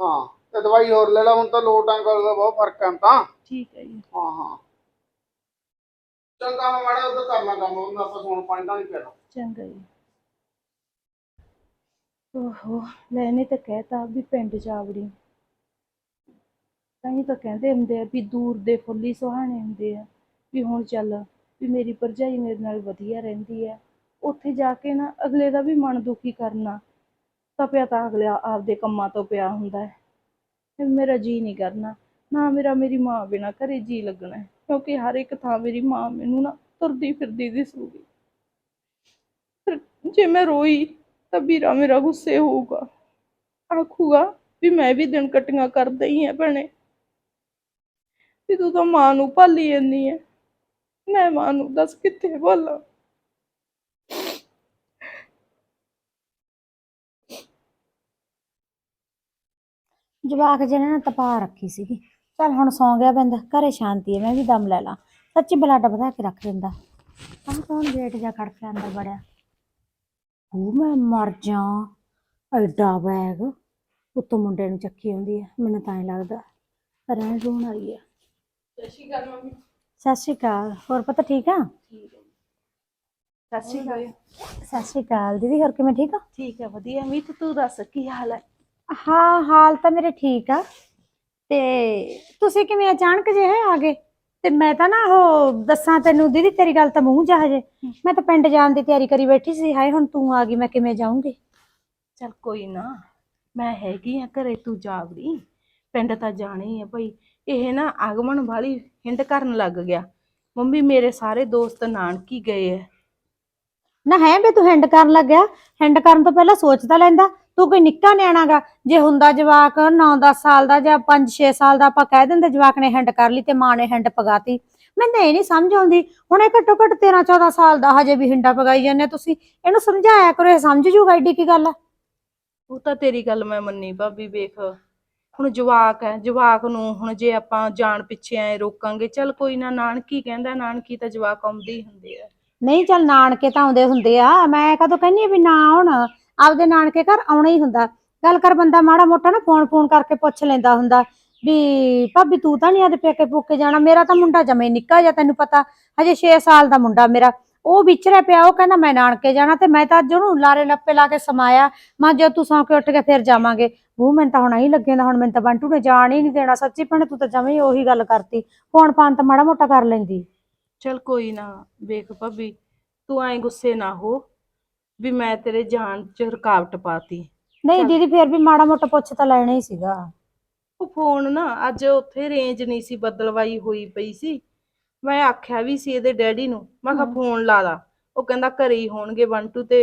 ਹਾਂ। ਤੇ ਦਵਾਈ ਹੋਰ ਲੈ ਲਾ ਹੁਣ ਤਾਂ ਲੋਟ ਆਂ ਦਾ ਬਹੁਤ ਫ਼ਰਕ ਆ ਹੁਣ ਤਾਂ। ਠੀਕ ਹੈ ਜੀ। ਹਾਂ ਹਾਂ। ਚੰਗਾ ਮੈਂ ਮਾੜਾ ਉਧਰ ਕਰਨਾ ਕੰਮ ਉਹਨਾਂ ਆਪਾਂ ਸੌਣ ਪਾਣੀ ਦਾ ਨਹੀਂ ਪੀਣਾ ਚੰਗਾ ਜੀ। ਓਹੋ ਲੈਨੇ ਤਾਂ ਕਹਿਤਾ ਵੀ ਪਿੰਡ ਜਾਵੜੀ। ਤਾਂ ਹੀ ਤਾਂ ਕਹਿੰਦੇ ਹੁੰਦੇ ਆ ਵੀ ਦੂਰ ਦੇ ਫੁੱਲ ਹੀ ਸੁਹਾਣੇ ਹੁੰਦੇ ਆ ਵੀ ਹੁਣ ਚੱਲ ਵੀ ਮੇਰੀ ਭਰਜਾਈ ਮੇਰੇ ਨਾਲ ਵਧੀਆ ਰਹਿੰਦੀ ਹੈ ਉੱਥੇ ਜਾ ਕੇ ਨਾ ਅਗਲੇ ਦਾ ਵੀ ਮਨ ਦੁਖੀ ਕਰਨਾ। ਤਾਂ ਪਿਆ ਤਾਂ ਅਗਲਾ ਆਪਦੇ ਕੰਮਾਂ ਤੋਂ ਪਿਆ ਹੁੰਦਾ ਹੈ। ਫਿਰ ਮੇਰਾ ਜੀ ਨਹੀਂ ਕਰਨਾ। ਨਾ ਮੇਰਾ ਮੇਰੀ ਮਾਂ ਬਿਨਾਂ ਘਰੇ ਜੀ ਲੱਗਣਾ ਹੈ। ਕਿਉਂਕਿ ਹਰ ਇੱਕ ਥਾਂ ਮੇਰੀ ਮਾਂ ਮੈਨੂੰ ਨਾ ਤੁਰਦੀ ਫਿਰਦੀ ਦਿਸੂਗੀ। ਫਿਰ ਜੇ ਮੈਂ ਰੋਈ ਤਾਂ ਵੀਰਾ ਮੇਰਾ ਗੁੱਸੇ ਹੋਊਗਾ। ਆਖੂਗਾ ਵੀ ਮੈਂ ਵੀ ਦਿਨ ਕਟੀਆਂ ਕਰਦਾ ਹੀ ਆ ਭੈਣੇ। ਵੀ ਤੂੰ ਤਾਂ ਮਾਂ ਨੂੰ ਭਾਲੀ ਜਾਂਦੀ ਹੈ। ਮੈਂ ਮਾਂ ਨੂੰ ਦੱਸ ਕਿੱਥੇ ਭਾਲਾਂ? ਜਵਾਕ ਜਿਹਨੇ ਨਾ ਤਪਾ ਰੱਖੀ ਸੀਗੀ। ਚੱਲ ਹੁਣ ਸੌਂ ਗਿਆ ਬੰਦਾ ਘਰੇ ਸ਼ਾਂਤੀ ਹੈ ਮੈਂ ਵੀ ਦਮ ਲੈ ਲਾਂ। ਸੱਚੀ ਬਲੱਡ ਵਧਾ ਕੇ ਰੱਖ ਦਿੰਦਾ। ਤਾਂ ਕੌਣ ਗੇਟ ਜਾ ਖੜ ਕੇ ਅੰਦਰ ਵੜਿਆ। ਉਹ ਮੈਂ ਮਰ ਜਾ ਐਡਾ ਬੈਗ ਉੱਤੋਂ ਮੁੰਡੇ ਨੂੰ ਚੱਕੀ ਆਉਂਦੀ ਹੈ। ਮੈਨੂੰ ਤਾਂ ਹੀ ਲੱਗਦਾ ਰਹਿਣ ਰੂਣ ਵਾਲੀ ਹੈ। ਸਤਿ ਸ਼੍ਰੀ ਅਕਾਲ ਮੰਮੀ। ਸਤਿ ਸ਼੍ਰੀ ਅਕਾਲ। ਹੋਰ ਪਤਾ ਠੀਕ ਆ? ਸਤਿ ਸ਼੍ਰੀ ਅਕਾਲ। ਸਤਿ ਸ਼੍ਰੀ ਅਕਾਲ। ਦੀਦੀ ਹੋਰ ਕਿਵੇਂ ਠੀਕ ਆ ਠੀਕ ਹੈ ਵਧੀਆ। ਮੀਤ ਤੂੰ ਦੱਸ ਕੀ ਹਾਲ ਹੈ? ਹਾਂ ਹਾਲ ਤਾਂ ਮੇਰੇ ਠੀਕ ਆ। ਤੇ ਤੁਸੀਂ ਕਿਵੇਂ ਅਚਾਨਕ ਜੇ ਆ ਗਏ? ਤੇ ਮੈਂ ਤਾਂ ਨਾ ਉਹ ਦੱਸਾਂ ਤੈਨੂੰ ਦੀਦੀ ਤੇਰੀ ਗੱਲ ਤਾਂ ਮੂੰਹ ਜਾ। ਹਜੇ ਮੈਂ ਤਾਂ ਪਿੰਡ ਜਾਣ ਦੀ ਤਿਆਰੀ ਕਰੀ ਬੈਠੀ ਸੀ। ਹਾਏ ਹੁਣ ਤੂੰ ਆ ਗਈ ਮੈਂ ਕਿਵੇਂ ਜਾਊਂਗੀ? ਚਲ ਕੋਈ ਨਾ ਮੈਂ ਹੈਗੀ ਆ ਘਰੇ ਤੂੰ ਜਾਵੜੀ। ਪਿੰਡ ਤਾਂ ਜਾਣਾ ਹੀ ਆ ਭਾਈ। ਇਹ ਨਾ ਆਗਮਨ ਵਾਲੀ ਹਿੰਡ ਕਰਨ ਲੱਗ ਗਿਆ। ਮੰਮੀ ਮੇਰੇ ਸਾਰੇ ਦੋਸਤ ਨਾਨਕੀ ਗਏ ਐ ਨਾ ਹੈ ਵੀ ਤੂੰ ਹੈਂਡ ਕਰਨ ਲੱਗਿਆ। ਹੈਂਡ ਕਰਨ ਤੋਂ ਪਹਿਲਾਂ ਸੋਚ ਤਾਂ ਲੈਂਦਾ। ਤੂੰ ਕੋਈ ਨਿੱਕਾ ਨਿਆਣਾਗਾ ਜੇ ਹੁੰਦਾ ਜਵਾਕ 9-10 ਸਾਲ ਦਾ ਜਾਂ 5-6 ਸਾਲ ਦਾ ਆਪਾਂ ਕਹਿ ਦਿੰਦੇ ਜਵਾਕ ਨੇ ਹੈਂਡ ਕਰ ਲਈ ਤੇ ਮਾਂ ਨੇ ਹੈਂਡ ਪਗਾਤੀ। ਮੈਨੂੰ ਇਹ ਨਹੀਂ ਸਮਝ ਆਉਂਦੀ ਹੁਣ ਇਹ ਘੱਟੋ ਘੱਟ 13-14 ਸਾਲ ਦਾ ਹਜੇ ਵੀ ਹਿੰਡਾ ਪਗਾਈ ਜਾਂਦੇ ਤੁਸੀਂ। ਇਹਨੂੰ ਸਮਝਾਇਆ ਕਰੋ ਇਹ ਸਮਝ ਜੂਗਾ ਐਡੀ ਕੀ ਗੱਲ ਆ? ਉਹ ਤਾਂ ਤੇਰੀ ਗੱਲ ਮੈਂ ਮੰਨੀ ਭਾਬੀ ਵੇਖ। ਹੁਣ ਜਵਾਕ ਹੈ ਜਵਾਕ ਨੂੰ ਹੁਣ ਜੇ ਆਪਾਂ ਜਾਣ ਪਿੱਛੇ ਐ ਰੋਕਾਂਗੇ ਚਲ ਕੋਈ ਨਾ ਨਾਨਕੀ ਕਹਿੰਦਾ ਨਾਨਕੀ ਤਾਂ ਜਵਾਕ ਆਉਂਦੇ ਹੀ ਹੁੰਦੇ ਆ। ਨਹੀਂ ਚੱਲ ਨਾਨਕੇ ਤਾਂ ਆਉਂਦੇ ਹੁੰਦੇ ਆ। ਮੈਂ ਕਦੋਂ ਕਹਿੰਨੀ ਆ ਵੀ ਨਾ ਹੁਣ ਆਪਦੇ ਨਾਨਕੇ ਘਰ ਆਉਣਾ ਹੀ ਹੁੰਦਾ। ਗੱਲ ਕਰ ਬੰਦਾ ਮਾੜਾ ਮੋਟਾ ਨਾ ਫੋਨ ਫੋਨ ਕਰਕੇ ਪੁੱਛ ਲੈਂਦਾ ਹੁੰਦਾ ਵੀ ਭਾਬੀ ਤੂੰ ਤਾਂ ਨਹੀਂ ਆਦੇ ਪੇਕੇ ਪੂਕੇ ਜਾਣਾ, ਮੇਰਾ ਤਾਂ ਮੁੰਡਾ ਜਮੇ ਨਿੱਕਾ ਜਿਹਾ ਤੈਨੂੰ ਪਤਾ, ਹਜੇ 6 ਸਾਲ ਦਾ ਮੁੰਡਾ ਮੇਰਾ। ਉਹ ਵਿਚਰਿਆ ਪਿਆ, ਉਹ ਕਹਿੰਦਾ ਮੈਂ ਨਾਨਕੇ ਜਾਣਾ ਤੇ ਮੈਂ ਤਾਂ ਅੱਜ ਉਹਨੂੰ ਲਾਰੇ ਲੱਪੇ ਲਾ ਕੇ ਸਮਾਇਆ। ਮੈਂ ਜੇ ਤੂੰ ਸੌਂ ਕੇ ਉੱਠ ਕੇ ਫਿਰ ਜਾਵਾਂਗੇ। ਉਹ ਮੈਨੂੰ ਤਾਂ ਹੁਣ ਆਹੀ ਲੱਗੇ ਨਾ ਹੁਣ ਮੈਨੂੰ ਤਾਂ ਬੰਟੂ ਨੇ ਜਾਣ ਹੀ ਨਹੀਂ ਦੇਣਾ। ਸੱਚੀ ਭੈਣੇ, ਤੂੰ ਤਾਂ ਜਮੇ ਉਹੀ ਗੱਲ ਕਰਤੀ। ਫੋਨ ਫਾਨ ਤਾਂ ਮਾੜਾ ਮੋਟਾ ਕਰ ਲੈਂਦੀ। ਚਲ ਕੋਈ ਨਾ, ਵੇਖ ਭਾਬੀ, ਤੂੰ ਐਂ ਗੁੱਸੇ ਨਾ ਹੋ। ਵੀ ਮੈਂ ਤੇਰੇ ਜਾਣ 'ਚ ਰੁਕਾਵਟ ਪਾਤੀ। ਨਹੀਂ ਦੀਦੀ ਫਿਰ ਵੀ ਮਾੜਾ ਮੋਟਾ ਪੁੱਛ ਤਾਂ ਲੈਣਾ ਹੀ ਸੀਗਾ। ਉਹ ਫੋਨ ਨਾ ਅੱਜ ਉੱਥੇ ਰੇਂਜ ਨਹੀਂ ਸੀ ਬੱਦਲਵਾਈ ਹੋਈ ਪਈ ਸੀ। ਮੈਂ ਆਖਿਆ ਵੀ ਸੀ ਇਹਦੇ ਡੈਡੀ ਨੂੰ ਮੈਂ ਕਿਹਾ ਫੋਨ ਲਾ ਦਾ ਉਹ ਕਹਿੰਦਾ ਘਰੇ ਹੀ ਹੋਣਗੇ ਬੰਟੂ ਤੇ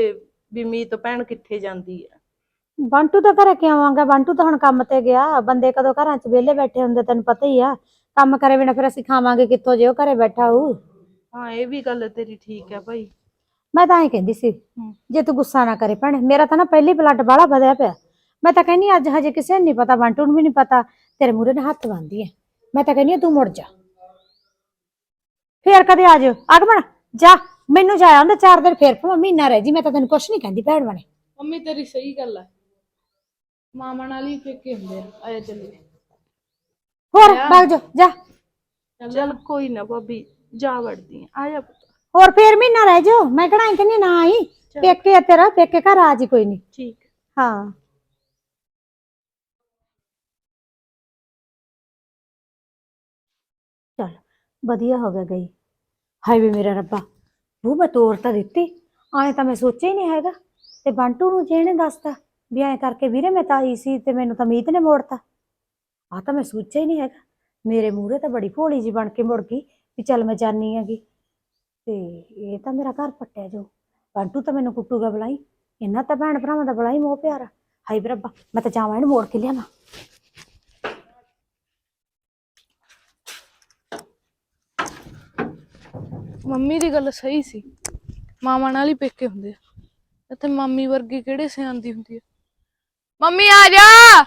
ਵੀ ਮੀਤ ਭੈਣ ਕਿੱਥੇ ਜਾਂਦੀ ਹੈ ਬੰਟੂ ਤਾਂ ਘਰੇ ਕਿਉਂ ਆਵਾਂਗਾ ਬੰਟੂ ਤਾਂ ਹੁਣ ਕੰਮ ਤੇ ਗਿਆ। ਬੰਦੇ ਕਦੋਂ ਘਰਾਂ 'ਚ ਵਿਹਲੇ ਬੈਠੇ ਹੁੰਦੇ ਤੈਨੂੰ ਪਤਾ ਹੀ ਆ। ਕੰਮ ਕਰੇ ਬਿਨਾ ਫਿਰ ਅਸੀਂ ਖਾਵਾਂਗੇ ਕਿੱਥੋਂ ਜੇ ਉਹ ਘਰੇ ਬੈਠਾ ਹੋਊ। ਹਾਂ ਇਹ ਵੀ ਗੱਲ ਤੇਰੀ ਠੀਕ ਹੈ ਭਾਈ। ਮੈਂ ਤਾਂ ਐਂ ਕਹਿੰਦੀ ਸੀ ਜੇ ਤੂੰ ਗੁੱਸਾ ਨਾ ਕਰੇ ਭੈਣੇ ਮੇਰਾ ਤਾਂ ਨਾ ਪਹਿਲੀ ਬਲੱਡ ਬਾਹਲਾ ਵਧਿਆ ਪਿਆ। ਮੈਂ ਤਾਂ ਕਹਿੰਨੀ ਅੱਜ ਹਜੇ ਕਿਸੇ ਨੂੰ ਨਹੀਂ ਪਤਾ ਬੰਟੂ ਨੂੰ ਵੀ ਨਹੀਂ ਪਤਾ ਤੇਰੇ ਮੂਹਰੇ ਨਾਲ ਹੱਥ ਬੰਨ੍ਹਦੀ ਐ। ਮੈਂ ਤਾਂ ਕਹਿੰਨੀ ਤੂੰ ਮੁੜ ਜਾ। ਫੇਰ ਕਦੇ ਆ ਜਾ ਆਗਮਨ ਜਾ ਮੈਨੂੰ ਜਾਇਆ ਹੁੰਦਾ ਚਾਰ ਦਿਨ ਫੇਰ ਭਾਵੇਂ ਮਹੀਨਾ ਰਹਿ ਜੀ ਮੈਂ ਤਾਂ ਤੈਨੂੰ ਕੁਛ ਨਹੀਂ ਕਹਿੰਦੀ ਭੈਣ ਬਣੇ ਮੰਮੀ ਤੇਰੀ ਸਹੀ ਗੱਲ ਹੈ ਮਾਮਾ ਨਾਲ ਹੀ ਫੇਕੇ ਹੁੰਦੇ ਆ ਆਇਆ ਚੱਲੀਏ ਹੋਰ ਵਗ ਜਾ ਜਾ। ਚਲ ਕੋਈ ਨਾ ਭਾਬੀ ਜਾ ਵੜਦੀ ਆਂ। ਆ ਜਾ ਪੁੱਤ। ਹੋਰ ਫੇਰ ਮਹੀਨਾ ਰਹਿ ਜਾ ਮੈਂ ਕਿਹੜਾ ਐਂ ਕਹਿੰਦੀ ਨਾ ਆਈ। ਪੇਕੇ ਆ ਤੇਰਾ ਪੇਕੇ ਘਰ ਆ ਜੀ ਕੋਈ ਨਹੀਂ। ਠੀਕ। ਹੈ। ਚਲ ਵਧੀਆ ਹੋ ਗਿਆ ਗਈ। ਹਾਏ ਵੇ ਮੇਰਾ ਰੱਬਾ। ਉਹ ਮੈਂ ਤੋਰ ਤਾਂ ਦਿੱਤੀ। ਆਏ ਤਾਂ ਮੈਂ ਸੋਚਿਆ ਹੀ ਨਹੀਂ ਹੈਗਾ। ਤੇ ਬੰਟੂ ਨੂੰ ਜਿਹਨੇ ਦੱਸਤਾ ਵੀ ਐਂ ਕਰਕੇ ਵੀਰੇ ਮੈਂ ਤਾਂ ਆਈ ਸੀ ਤੇ ਮੈਨੂੰ ਤਾਂ ਮੀਤ ਨੇ ਮੋੜਤਾ। ਆ ਤਾਂ ਮੈਂ ਸੋਚਿਆ ਹੀ ਨਹੀਂ ਹੈਗਾ। ਮੇਰੇ ਮੂਹਰੇ ਤਾਂ ਬੜੀ ਭੋਲੀ ਜੀ ਬਣ ਕੇ ਮੁੜ ਗਈ ਵੀ ਚੱਲ ਮੈਂ ਜਾਨੀ ਹੈਗੀ। ਤੇ ਇਹ ਤਾਂ ਮੇਰਾ ਘਰ ਪੱਟਿਆ ਜੋ ਬੰਟੂ ਤਾਂ ਮੈਨੂੰ ਕੁੱਟੂਗਾ ਬੁਲਾਈ। ਇਹਨਾਂ ਤਾਂ ਭੈਣ ਭਰਾਵਾਂ ਦਾ ਹੀ ਮੋਹ ਪਿਆਰ ਆ। ਹਾਏ ਵੇ ਰੱਬਾ ਮੈਂ ਤਾਂ ਜਾਵਾਂ ਇਹਨੂੰ ਮੋੜ ਕੇ ਲਿਆਵਾਂ। ਮੰਮੀ ਦੀ ਗੱਲ ਸਹੀ ਸੀ। ਮਾਮਾ ਨਾਲ ਹੀ ਪੇਕੇ ਹੁੰਦੇ ਆ। ਇੱਥੇ ਮਾਮੀ ਵਰਗੀ ਕਿਹੜੇ ਸਿਆਣਦੀ ਹੁੰਦੀ ਆ? ਮੰਮੀ ਆ ਜਾ!